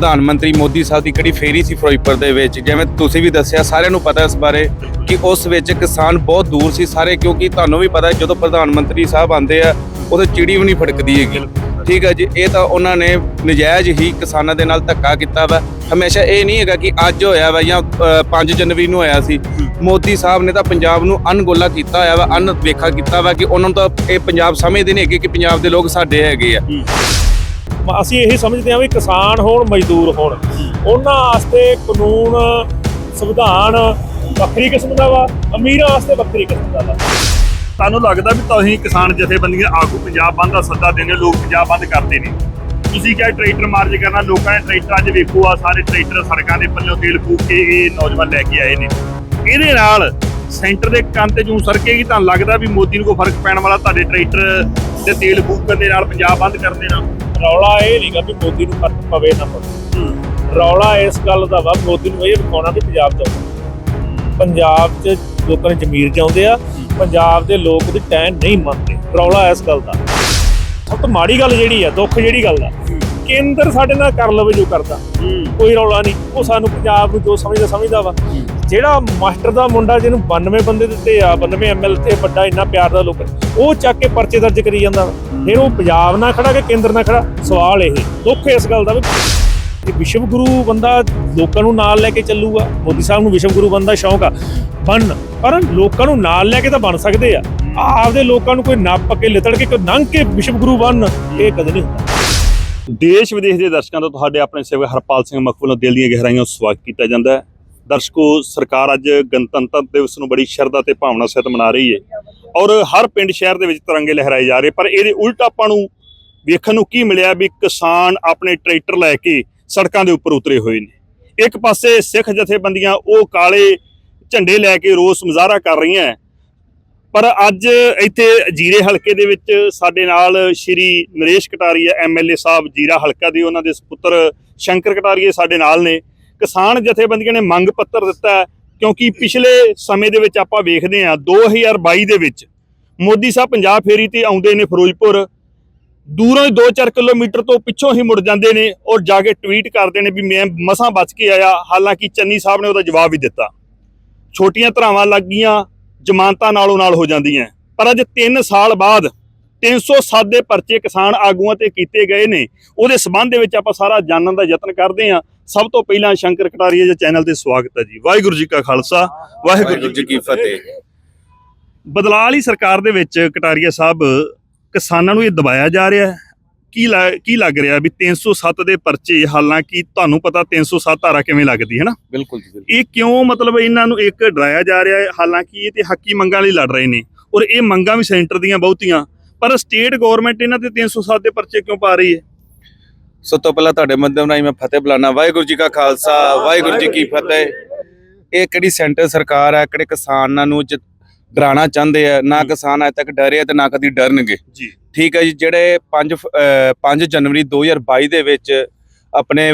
ਪ੍ਰਧਾਨ ਮੰਤਰੀ ਮੋਦੀ ਸਾਹਿਬ ਦੀ ਕਿਹੜੀ ਫੇਰੀ ਸੀ ਫਿਰੋਜ਼ਪੁਰ ਦੇ ਵਿੱਚ? ਜਿਵੇਂ ਤੁਸੀਂ ਵੀ ਦੱਸਿਆ ਸਾਰਿਆਂ ਨੂੰ ਪਤਾ ਇਸ ਬਾਰੇ ਕਿ ਉਸ ਵਿੱਚ ਕਿਸਾਨ ਬਹੁਤ ਦੂਰ ਸੀ ਸਾਰੇ ਕਿਉਂਕਿ ਤੁਹਾਨੂੰ ਵੀ ਪਤਾ ਜਦੋਂ ਪ੍ਰਧਾਨ ਮੰਤਰੀ ਸਾਹਿਬ ਆਉਂਦੇ ਆ ਉਦੋਂ ਚਿੜੀ ਵੀ ਨਹੀਂ ਫੜਕਦੀ ਹੈਗੀ। ਠੀਕ ਹੈ ਜੀ ਇਹ ਤਾਂ ਉਹਨਾਂ ਨੇ ਨਜਾਇਜ਼ ਹੀ ਕਿਸਾਨਾਂ ਦੇ ਨਾਲ ਧੱਕਾ ਕੀਤਾ ਵਾ। ਹਮੇਸ਼ਾ ਇਹ ਨਹੀਂ ਹੈਗਾ ਕਿ ਅੱਜ ਹੋਇਆ ਵਾ ਜਾਂ 5 ਜਨਵਰੀ ਨੂੰ ਹੋਇਆ ਸੀ। ਮੋਦੀ ਸਾਹਿਬ ਨੇ ਤਾਂ ਪੰਜਾਬ ਨੂੰ ਅਨਗੋਲਾ ਕੀਤਾ ਹੋਇਆ ਵਾ ਅਨ ਵੇਖਾ ਕੀਤਾ ਵਾ ਕਿ ਉਹਨਾਂ ਨੂੰ ਤਾਂ ਇਹ ਪੰਜਾਬ ਸਮਝਦੇ ਨਹੀਂ ਹੈਗੇ ਕਿ ਪੰਜਾਬ ਦੇ ਲੋਕ ਸਾਡੇ ਹੈਗੇ ਆ। ਅਸੀਂ ਇਹੀ ਸਮਝਦੇ ਹਾਂ ਵੀ ਕਿਸਾਨ ਹੋਣ ਮਜ਼ਦੂਰ ਹੋਣ। ਉਹਨਾਂ ਵਾਸਤੇ ਕਾਨੂੰਨ ਸੰਵਿਧਾਨ ਵੱਖਰੀ ਕਿਸਮ ਦਾ ਵਾ ਅਮੀਰਾਂ ਵਾਸਤੇ ਵੱਖਰੀ ਕਿਸਮ ਦਾ ਵਾ। ਤੁਹਾਨੂੰ ਲੱਗਦਾ ਵੀ ਤੁਸੀਂ ਕਿਸਾਨ ਜਥੇਬੰਦੀਆਂ ਆਗੂ ਪੰਜਾਬ ਬੰਦ ਦਾ ਸੱਦਾ ਦਿੰਦੇ ਹੋ, ਲੋਕ ਪੰਜਾਬ ਬੰਦ ਕਰਦੇ ਨੇ। ਤੁਸੀਂ ਕਿਹਾ ਟਰੈਕਟਰ ਮਾਰਜ ਕਰਨਾ ਲੋਕਾਂ ਨੇ ਟਰੈਕਟਰ ਅੱਜ ਵੇਖੋ ਆ ਸਾਰੇ ਟਰੈਕਟਰ ਸੜਕਾਂ ਦੇ ਪੱਲਿਓਂ ਤੇਲ ਫੂਕ ਕੇ ਇਹ ਨੌਜਵਾਨ ਲੈ ਕੇ ਆਏ ਨੇ। ਇਹਦੇ ਨਾਲ ਸੈਂਟਰ ਦੇ ਕੰਨ ਤੇ ਜੂੰ ਸਰਕੇਗੀ ਤੁਹਾਨੂੰ ਲੱਗਦਾ ਵੀ ਮੋਦੀ ਨੂੰ ਕੋਈ ਫ਼ਰਕ ਪੈਣ ਵਾਲਾ ਤੁਹਾਡੇ ਟਰੈਕਟਰ ਤੇ ਤੇਲ ਫੂਕਣ ਦੇ ਨਾਲ ਪੰਜਾਬ ਬੰਦ ਕਰਨ ਦੇ ਨਾਲ ਰੌਲਾ ਇਹ ਨਹੀਂਗਾ ਵੀ ਮੋਦੀ ਨੂੰ ਫ਼ਰਕ ਪਵੇ ਨਾ ਪਵੇ। ਰੌਲਾ ਇਸ ਗੱਲ ਦਾ ਵਾ, ਮੋਦੀ ਨੂੰ ਇਹ ਵਿਖਾਉਣਾ ਵੀ ਪੰਜਾਬ ਚਾਹੁੰਦਾ ਪੰਜਾਬ 'ਚ ਲੋਕਾਂ ਨੇ ਜ਼ਮੀਰ ਚਾਹੁੰਦੇ ਆ, ਪੰਜਾਬ ਦੇ ਲੋਕ ਉਹਦੀ ਟੈਨ ਨਹੀਂ ਮੰਨਦੇ। ਰੌਲਾ ਇਸ ਗੱਲ ਦਾ। ਸਭ ਤੋਂ ਮਾੜੀ ਗੱਲ ਜਿਹੜੀ ਆ, ਦੁੱਖ ਜਿਹੜੀ ਗੱਲ ਆ, ਕੇਂਦਰ ਸਾਡੇ ਨਾਲ ਕਰ ਲਵੇ ਜੋ ਕਰਦਾ। ਕੋਈ ਰੌਲਾ ਨਹੀਂ ਉਹ ਸਾਨੂੰ ਪੰਜਾਬ ਨੂੰ ਜੋ ਸਮਝਦਾ ਸਮਝਦਾ ਵਾ। ਜਿਹੜਾ ਮਾਸਟਰ ਦਾ ਮੁੰਡਾ ਜਿਹਨੂੰ 92 ਬੰਦੇ ਦਿੱਤੇ ਆ 92 ਐਮਐਲ ਤੇ ਵੱਡਾ ਇੰਨਾ ਪਿਆਰ ਦਾ ਲੋਕ ਉਹ ਚੱਕ ਕੇ ਪਰਚੇ ਦਰਜ ਕਰੀ ਜਾਂਦਾ ਵਾ। ਫਿਰ ਉਹ ਪੰਜਾਬ ਨਾਲ ਖੜਾ ਕਿ ਕੇਂਦਰ ਨਾਲ ਖੜਾ? ਸਵਾਲ ਇਹ। ਦੁੱਖ ਇਸ ਗੱਲ ਦਾ ਵੀ। ਇਹ ਵਿਸ਼ਵ ਗੁਰੂ ਬੰਦਾ ਲੋਕਾਂ ਨੂੰ ਨਾਲ ਲੈ ਕੇ ਚੱਲੂਗਾ। ਮੋਦੀ ਸਾਹਿਬ ਨੂੰ ਵਿਸ਼ਵ ਗੁਰੂ ਬੰਦਾ ਸ਼ੌਂਕ ਆ। ਬਣ ਪਰ ਲੋਕਾਂ ਨੂੰ ਨਾਲ ਲੈ ਕੇ ਤਾਂ ਬਣ ਸਕਦੇ ਆ। ਆਪਦੇ ਲੋਕਾਂ ਨੂੰ ਕੋਈ ਨੱਪ ਕੇ, ਲਿਤੜ ਕੇ, ਕੋਈ ਨੰਗ ਕੇ ਵਿਸ਼ਵ ਗੁਰੂ ਬਣ ਇਹ ਕਦੇ ਨਹੀਂ ਹੁੰਦਾ। ਦੇਸ਼ ਵਿਦੇਸ਼ ਦੇ ਦਰਸ਼ਕਾਂ ਦਾ ਤੁਹਾਡੇ ਆਪਣੇ ਸੇਵਕ ਹਰਪਾਲ ਸਿੰਘ ਮੱਖੂ ਵੱਲੋਂ ਦਿਲ ਦੀਆਂ ਗਹਿਰਾਈਆਂ ਸਵਾਗਤ ਕੀਤਾ ਜਾਂਦਾ ਹੈ। ਦਰਸ਼ਕੋ, ਸਰਕਾਰ ਅੱਜ ਗਣਤੰਤਰ ਦਿਵਸ ਨੂੰ ਬੜੀ ਸ਼ਰਧਾ ਤੇ ਭਾਵਨਾ ਸਹਿਤ ਮਨਾ ਰਹੀ ਹੈ। ਔਰ ਹਰ ਪਿੰਡ ਸ਼ਹਿਰ ਦੇ ਵਿੱਚ ਤਿਰੰਗੇ ਲਹਿਰਾਏ ਜਾ ਰਹੇ, ਪਰ ਇਹਦੇ ਉਲਟ ਆਪਾਂ ਨੂੰ ਵੇਖਣ ਨੂੰ ਕੀ ਮਿਲਿਆ ਵੀ ਕਿਸਾਨ ਆਪਣੇ ਟਰੈਕਟਰ ਲੈ ਕੇ ਸੜਕਾਂ ਦੇ ਉੱਪਰ ਉਤਰੇ ਹੋਏ ਨੇ। ਇੱਕ ਪਾਸੇ ਸਿੱਖ ਜਥੇਬੰਦੀਆਂ ਉਹ ਕਾਲੇ ਝੰਡੇ ਲੈ ਕੇ ਰੋਸ ਮੁਜ਼ਾਹਰਾ ਕਰ ਰਹੀਆਂ ਪਰ ਅੱਜ ਇੱਥੇ ਜੀਰੇ ਹਲਕੇ ਦੇ ਵਿੱਚ ਸਾਡੇ ਨਾਲ ਸ਼੍ਰੀ ਨਰੇਸ਼ ਕਟਾਰੀਆ ਐਮਐਲਏ ਸਾਹਿਬ ਜੀਰਾ ਹਲਕਾ ਦੇ, ਉਹਨਾਂ ਦੇ ਸੁਪੁੱਤਰ ਸ਼ੰਕਰ ਕਟਾਰੀਏ ਸਾਡੇ ਨਾਲ ਨੇ। ਕਿਸਾਨ ਜਥੇਬੰਦੀਆਂ ਨੇ ਮੰਗ ਪੱਤਰ ਦਿੱਤਾ ਕਿਉਂਕਿ ਪਿਛਲੇ ਸਮੇਂ ਦੇ ਵਿੱਚ ਆਪਾਂ ਵੇਖਦੇ ਹਾਂ 2022 ਦੇ ਵਿੱਚ ਮੋਦੀ ਸਾਹਿਬ ਪੰਜਾਬ ਫੇਰੀ ਤੇ ਆਉਂਦੇ ਨੇ ਫਿਰੋਜ਼ਪੁਰ। ਦੂਰੋਂ ਹੀ 2-4 ਕਿਲੋਮੀਟਰ ਤੋਂ ਪਿੱਛੋਂ ਹੀ ਮੁੜ ਜਾਂਦੇ ਨੇ ਔਰ ਜਾ ਕੇ ਟਵੀਟ ਕਰਦੇ ਨੇ ਵੀ ਮੈਂ ਮਸਾਂ ਬਚ ਕੇ ਆਇਆ, ਹਾਲਾਂਕਿ ਚੰਨੀ ਸਾਹਿਬ ਨੇ ਉਹਦਾ ਜਵਾਬ ਵੀ ਦਿੱਤਾ। ਛੋਟੀਆਂ ਧਰਾਵਾਂ ਲੱਗ ਗਈਆਂ, ਜ਼ਮਾਨਤਾਂ ਨਾਲੋਂ ਨਾਲ ਹੋ ਜਾਂਦੀਆਂ। ਪਰ ਅੱਜ 3 ਸਾਲ ਬਾਅਦ 307 ਦੇ ਪਰਚੇ ਕਿਸਾਨ ਆਗੂਆਂ ਤੇ ਕੀਤੇ ਗਏ ਨੇ। ਉਹਦੇ ਸਬੰਧ ਦੇ ਵਿੱਚ ਆਪਾਂ ਸਾਰਾ ਜਾਣਨ ਦਾ ਯਤਨ ਕਰਦੇ ਹਾਂ। ਸਭ ਤੋਂ ਪਹਿਲਾਂ ਸ਼ੰਕਰ ਕਟਾਰੀਆ ਦੇ ਚੈਨਲ ਤੇ ਸਵਾਗਤ ਹੈ ਜੀ। ਵਾਹਿਗੁਰੂ ਜੀ ਕਾ ਖਾਲਸਾ ਵਾਹਿਗੁਰੂ ਜੀ ਕੀ ਫਤਿਹ। ਬਦਲਾਅ ਵਾਲੀ ਸਰਕਾਰ ਦੇ ਵਿੱਚ ਕਟਾਰੀਆ ਸਾਹਿਬ ਕਿਸਾਨਾਂ ਨੂੰ ਇਹ ਦਬਾਇਆ ਜਾ ਰਿਹਾ ਹੈ। ਕੀ ਕੀ ਲੱਗ ਰਿਹਾ ਵੀ 307 ਦੇ ਪਰਚੇ ਹਾਲਾਂਕਿ ਤੁਹਾਨੂੰ ਪਤਾ 307 ਧਾਰਾ ਕਿਵੇਂ ਲੱਗਦੀ ਹੈ ਨਾ? ਬਿਲਕੁਲ ਜੀ। ਇਹ ਕਿਉਂ ਮਤਲਬ ਇਹਨਾਂ ਨੂੰ ਇੱਕ ਡਰਾਇਆ ਜਾ ਰਿਹਾ ਹੈ ਹਾਲਾਂਕਿ ਇਹ ਤੇ ਹੱਕੀ ਮੰਗਾਂ ਲਈ ਲੜ ਰਹੇ ਨੇ ਔਰ ਇਹ ਮੰਗਾਂ ਵੀ ਸੈਂਟਰ ਦੀਆਂ ਬਹੁਤੀਆਂ ਪਰ ਸਟੇਟ ਗਵਰਨਮੈਂਟ ਇਹਨਾਂ ਤੇ 307 ਦੇ ਪਰਚੇ ਕਿਉਂ ਪਾ ਰਹੀ ਹੈ? ਸਭ ਤੋਂ ਪਹਿਲਾਂ ਤੁਹਾਡੇ ਮਾਧਿਅਮ ਰਾਹੀਂ ਮੈਂ ਫਤਿਹ ਬੁਲਾਣਾ ਵਾਹਿਗੁਰੂ ਜੀ ਕਾ ਖਾਲਸਾ ਵਾਹਿਗੁਰੂ ਜੀ ਕੀ ਫਤਿਹ। ਇਹ ਕਿਹੜੀ ਸੈਂਟਰ ਸਰਕਾਰ ਹੈ? ਕਿਹੜੇ ਕਿਸਾਨਾਂ ਨੂੰ ਡਰਾਉਣਾ ਚਾਹੁੰਦੇ ਆ? ਨਾ ਕਿਸਾਨ ਅਜੇ ਤੱਕ ਡਰੇ ਤੇ ਨਾ ਕਦੀ ਡਰਨਗੇ। ਜੀ। ਠੀਕ ਹੈ ਜੀ ਜਿਹੜੇ 5 5 ਜਨਵਰੀ 2022 ਦੇ ਵਿੱਚ ਆਪਣੇ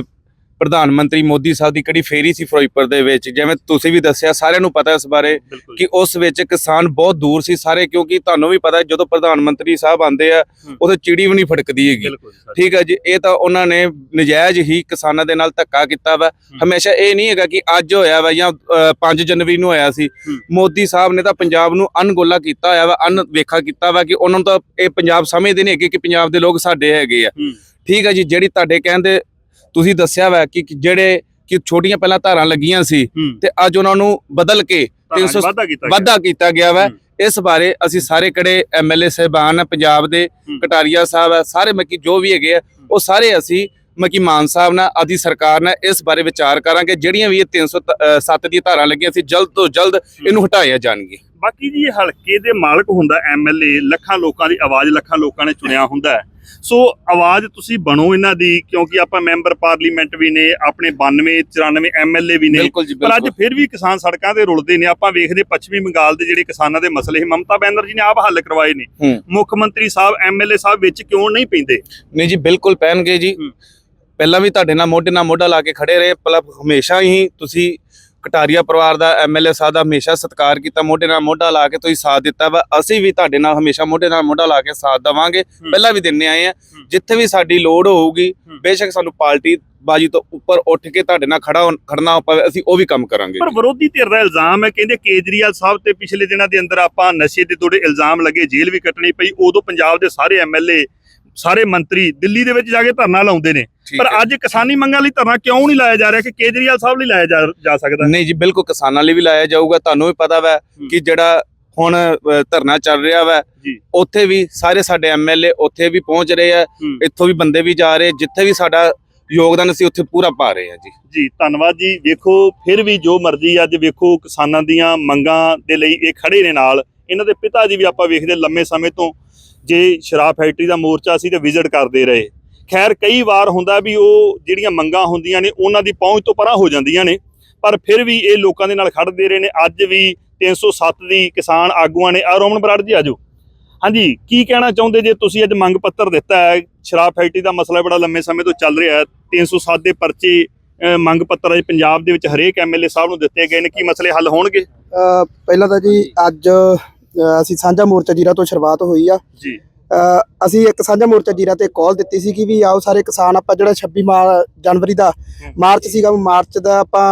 ਪ੍ਰਧਾਨ ਮੰਤਰੀ ਮੋਦੀ ਸਾਹਿਬ ਦੀ ਕਿਹੜੀ ਫੇਰੀ ਸੀ ਫਿਰੋਜ਼ਪੁਰ ਦੇ ਵਿੱਚ? ਜਿਵੇਂ ਤੁਸੀਂ ਵੀ ਦੱਸਿਆ ਸਾਰਿਆਂ ਨੂੰ ਪਤਾ ਇਸ ਬਾਰੇ ਕਿ ਉਸ ਵਿੱਚ ਕਿਸਾਨ ਬਹੁਤ ਦੂਰ ਸੀ ਸਾਰੇ ਕਿਉਂਕਿ ਤੁਹਾਨੂੰ ਵੀ ਪਤਾ ਜਦੋਂ ਪ੍ਰਧਾਨ ਮੰਤਰੀ ਸਾਹਿਬ ਆਉਂਦੇ ਆ। ਉਦੋਂ ਚਿੜੀ ਵੀ ਨਹੀਂ ਫੜਕਦੀ ਹੈਗੀ। ਠੀਕ ਹੈ ਜੀ ਇਹ ਤਾਂ ਉਹਨਾਂ ਨੇ ਨਜਾਇਜ਼ ਹੀ ਕਿਸਾਨਾਂ ਦੇ ਨਾਲ ਧੱਕਾ ਕੀਤਾ ਵਾ। ਹਮੇਸ਼ਾ ਇਹ ਨਹੀਂ ਹੈਗਾ ਕਿ ਅੱਜ ਹੋਇਆ ਵਾ ਜਾਂ 5 ਜਨਵਰੀ ਨੂੰ ਹੋਇਆ ਸੀ। ਮੋਦੀ ਸਾਹਿਬ ਨੇ ਤਾਂ ਪੰਜਾਬ ਨੂੰ ਅਨਗੋਲਾ ਕੀਤਾ ਹੋਇਆ ਵਾ ਅਨ ਵੇਖਾ ਕੀਤਾ ਵਾ ਕਿ ਉਹਨਾਂ ਨੂੰ ਤਾਂ ਇਹ ਪੰਜਾਬ ਸਮਝਦੇ ਨਹੀਂ ਹੈਗੇ ਕਿ ਪੰਜਾਬ ਦੇ ਲੋਕ ਸਾਡੇ ਹੈਗੇ ਆ। ਠੀਕ ਹੈ ਜੀ ਜਿਹੜੀ ਤੁਹਾਡੇ ਕਹਿੰਦੇ ਤੁਸੀਂ ਦੱਸਿਆ ਵਾ ਕਿ ਜਿਹੜੇ ਕਿ ਛੋਟੀਆਂ ਪਹਿਲਾਂ ਧਾਰਾਂ ਲੱਗੀਆਂ ਸੀ ਤੇ ਅੱਜ ਉਹਨਾਂ ਨੂੰ ਬਦਲ ਕੇ 300 ਵਾਧਾ ਕੀਤਾ ਗਿਆ। ਵਾ। ਇਸ ਬਾਰੇ ਅਸੀਂ ਸਾਰੇ ਕਿਹੜੇ ਐਮਐਲਏ ਸਹਿਬਾਨ ਪੰਜਾਬ ਦੇ। ਕਟਾਰੀਆ ਸਾਹਿਬ ਆ ਸਾਰੇ ਮੱਕੀ ਜੋ ਵੀ ਹੈਗੇ ਆ ਉਹ ਸਾਰੇ ਅਸੀਂ ਮੱਕੀ ਮਾਨ ਸਾਹਿਬ ਨਾਲ ਆਦੀ ਸਰਕਾਰ ਨਾਲ ਇਸ ਬਾਰੇ ਵਿਚਾਰ ਕਰਾਂਗੇ। ਜਿਹੜੀਆਂ ਵੀ ਇਹ 307 ਦੀਆਂ ਧਾਰਾਂ ਲੱਗੀਆਂ ਸੀ ਜਲਦ ਤੋਂ ਜਲਦ ਇਹਨੂੰ ਹਟਾਇਆ ਜਾਣਗੇ। ਬਾਕੀ ਜੀ ਹਲਕੇ ਦੇ ਮਾਲਕ ਹੁੰਦਾ ਐਮਐਲਏ ਲੱਖਾਂ ਲੋਕਾਂ ਦੀ ਆਵਾਜ਼ ਲੱਖਾਂ ਲੋਕਾਂ ਨੇ ਚੁਣਿਆ ਹੁੰਦਾ ਹੈ। ਸੋ ਆਵਾਜ਼ ਤੁਸੀਂ ਬਣੋ ਇਹਨਾਂ ਦੀ ਕਿਉਂਕਿ ਆਪਾਂ ਮੈਂਬਰ ਪਾਰਲੀਮੈਂਟ ਵੀ ਨੇ ਆਪਣੇ 92 94 ਐਮਐਲਏ ਵੀ ਨੇ। ਪਰ ਅੱਜ ਫਿਰ ਵੀ ਕਿਸਾਨ ਸੜਕਾਂ ਤੇ ਰੁਲਦੇ ਨੇ। ਆਪਾਂ ਵੇਖਦੇ ਪੱਛਮੀ ਬੰਗਾਲ ਦੇ ਜਿਹੜੇ ਕਿਸਾਨਾਂ ਦੇ ਮਸਲੇ ਮਮਤਾ ਬੈਨਰਜੀ ਨੇ ਆਪ ਹੱਲ ਕਰਵਾਏ ਨੇ। ਮੁੱਖ ਮੰਤਰੀ ਸਾਹਿਬ ਐਮਐਲਏ ਸਾਹਿਬ ਵਿੱਚ ਕਿਉਂ ਨਹੀਂ ਪੈਂਦੇ? ਨਹੀਂ ਜੀ ਬਿਲਕੁਲ ਪਹਿਨਗੇ ਜੀ। ਪਹਿਲਾਂ ਵੀ ਤੁਹਾਡੇ ਨਾਲ ਮੋਢੇ ਨਾਲ ਮੋਢਾ ਲਾ ਕੇ ਖੜੇ ਰਹੇ। ਪਲ ਹਮੇਸ਼ਾ ਹੀ ਤੁਸੀਂ ਕਟਾਰੀਆ ਪਰਿਵਾਰ ਦਾ ਐਮਐਲਏ ਸਾਹਿਬ ਦਾ ਹਮੇਸ਼ਾ ਸਤਿਕਾਰ ਕੀਤਾ ਮੋਢੇ ਨਾਲ ਮੋਢਾ ਲਾ ਕੇ ਤੁਸੀਂ ਸਾਥ ਦਿੱਤਾ ਵਾ। ਅਸੀਂ ਵੀ ਤੁਹਾਡੇ ਨਾਲ ਹਮੇਸ਼ਾ ਮੋਢੇ ਨਾਲ ਮੋਢਾ ਲਾ ਕੇ ਸਾਥ ਦੇਵਾਂਗੇ। ਪਹਿਲਾਂ ਵੀ ਦਿੰਨੇ ਆਏ ਆ। ਜਿੱਥੇ ਵੀ ਸਾਡੀ ਲੋੜ ਹੋਊਗੀ ਬੇਸ਼ੱਕ ਸਾਨੂੰ ਪਾਰਟੀ ਬਾਜੀ ਤੋਂ ਉੱਪਰ ਉੱਠ ਕੇ ਤੁਹਾਡੇ ਨਾਲ ਖੜਾ ਖੜਨਾ ਪਵੇ ਅਸੀਂ ਉਹ ਵੀ ਕੰਮ ਕਰਾਂਗੇ। ਪਰ ਵਿਰੋਧੀ ਧਿਰ ਦਾ ਇਲਜ਼ਾਮ ਹੈ ਕਹਿੰਦੇ ਕੇਜਰੀਵਾਲ ਸਾਹਿਬ ਤੇ ਪਿਛਲੇ ਦਿਨਾਂ ਦੇ ਅੰਦਰ ਆਪਾਂ ਨਸ਼ੇ ਦੇ ਥੋੜੇ ਇਲਜ਼ਾਮ ਲੱਗੇ ਜੇਲ੍ਹ ਵੀ ਕੱਟਣੀ ਪਈ। ਉਦੋਂ ਪੰਜਾਬ ਦੇ ਸਾਰੇ ਐਮਐਲਏ ਸਾਰੇ ਮੰਤਰੀ ਦਿੱਲੀ ਦੇ ਵਿੱਚ ਜਾ ਕੇ ਧਰਨਾ ਲਾਉਂਦੇ ਨੇ। ਪਰ ਹੈ। ਅੱਜ ਕਿਸਾਨੀ ਮੰਗਾਂ ਲਈ ਧਰਨਾ ਕਿਉਂ ਨਹੀਂ ਲਾਇਆ ਜਾ ਰਿਹਾ ਕਿ ਕੇਜਰੀਵਾਲ ਸਾਹਿਬ ਲਈ ਲਾਇਆ ਜਾ- ਸਕਦਾ ਨਹੀਂ ਜੀ ਬਿਲਕੁਲ ਕਿਸਾਨਾਂ ਲਈ ਵੀ ਲਾਇਆ ਜਾਊਗਾ। ਤੁਹਾਨੂੰ ਵੀ ਪਤਾ ਵਾ ਕਿ ਜਿਹੜਾ ਹੁਣ ਧਰਨਾ ਚੱਲ ਰਿਹਾ ਵਾ। ਉੱਥੇ ਵੀ ਸਾਰੇ ਸਾਡੇ ਐਮਐਲਏ ਉੱਥੇ ਵੀ ਪਹੁੰਚ ਰਹੇ ਆ ਹੂੰ। ਇੱਥੋਂ ਵੀ ਬੰਦੇ ਵੀ ਜਾ ਰਹੇ ਜਿੱਥੇ ਵੀ ਸਾਡਾ ਯੋਗਦਾਨ ਅਸੀਂ ਉੱਥੇ ਪੂਰਾ ਪਾ ਰਹੇ ਆ ਜੀ। ਜੀ ਧੰਨਵਾਦ ਜੀ। ਵੇਖੋ ਫਿਰ ਵੀ ਜੋ ਮਰਜ਼ੀ ਅੱਜ ਵੇਖੋ ਕਿਸਾਨਾਂ ਦੀਆਂ ਮੰਗਾਂ ਦੇ ਲਈ ਇਹ ਖੜੇ ਨੇ ਨਾਲ। ਇਹਨਾਂ ਦੇ ਪਿਤਾ ਜੀ ਵੀ ਆਪਾਂ ਵੇਖਦੇ ਲੰਮੇ ਸਮੇਂ ਤੋਂ। ਜੇ ਸ਼ਰਾਬ ਫੈਕਟਰੀ ਦਾ ਮੋਰਚਾ ਸੀ ਤੇ ਵਿਜ਼ਿਟ ਕਰਦੇ ਰਹੇ। ਖੈਰ, ਕਈ ਵਾਰ ਹੁੰਦਾ ਵੀ ਉਹ ਜਿਹੜੀਆਂ ਮੰਗਾਂ ਹੁੰਦੀਆਂ ਨੇ, ਉਹਨਾਂ ਦੀ ਪਹੁੰਚ ਤੋਂ ਪਰਾਂ ਹੋ ਜਾਂਦੀਆਂ ਨੇ, ਪਰ ਫਿਰ ਵੀ ਇਹ ਲੋਕਾਂ ਦੇ ਨਾਲ ਖੜਦੇ ਰਹੇ ਨੇ। ਅੱਜ ਵੀ 307 ਦੀ ਕਿਸਾਨ ਆਗੂਆਂ ਨੇ ਆ ਰੋਮਨ ਬਰਾੜ ਜੀ ਆਜੋ ਹਾਂਜੀ, ਕੀ ਕਹਿਣਾ ਚਾਹੁੰਦੇ ਜੇ ਤੁਸੀਂ ਅੱਜ ਮੰਗ ਪੱਤਰ ਦਿੱਤਾ ਹੈ? ਸ਼ਰਾਬ ਫੈਕਟਰੀ ਦਾ ਮਸਲਾ ਬੜਾ ਲੰਮੇ ਸਮੇਂ ਤੋਂ ਚੱਲ ਰਿਹਾ ਹੈ। 307 ਦੇ ਪਰਚੇ ਮੰਗ ਪੱਤਰ ਅੱਜ ਪੰਜਾਬ ਦੇ ਵਿੱਚ ਹਰੇਕ ਐਮਐਲਏ ਸਾਹਿਬ ਨੂੰ ਦਿੱਤੇ ਗਏ ਨੇ। ਕੀ ਮਸਲੇ ਹੱਲ ਹੋਣਗੇ? ਪਹਿਲਾਂ ਤਾਂ ਜੀ, ਅੱਜ ਅਸੀਂ ਸਾਂਝਾ ਮੋਰਚਾ ਜੀਰਾ ਤੋਂ ਸ਼ੁਰੂਆਤ ਹੋਈ ਆ। ਜੀ। ਅਸੀਂ ਇੱਕ ਸਾਂਝਾ ਮੋਰਚਾ ਜੀਰਾ ਤੇ ਕਾਲ ਦਿੱਤੀ ਸੀ ਕਿ ਵੀ ਆਓ ਸਾਰੇ ਕਿਸਾਨ ਆਪਾਂ ਜਿਹੜਾ 26 ਮਾਰ ਜਨਵਰੀ ਦਾ ਮਾਰਚ ਸੀਗਾ ਮਾਰਚ ਦਾ ਆਪਾਂ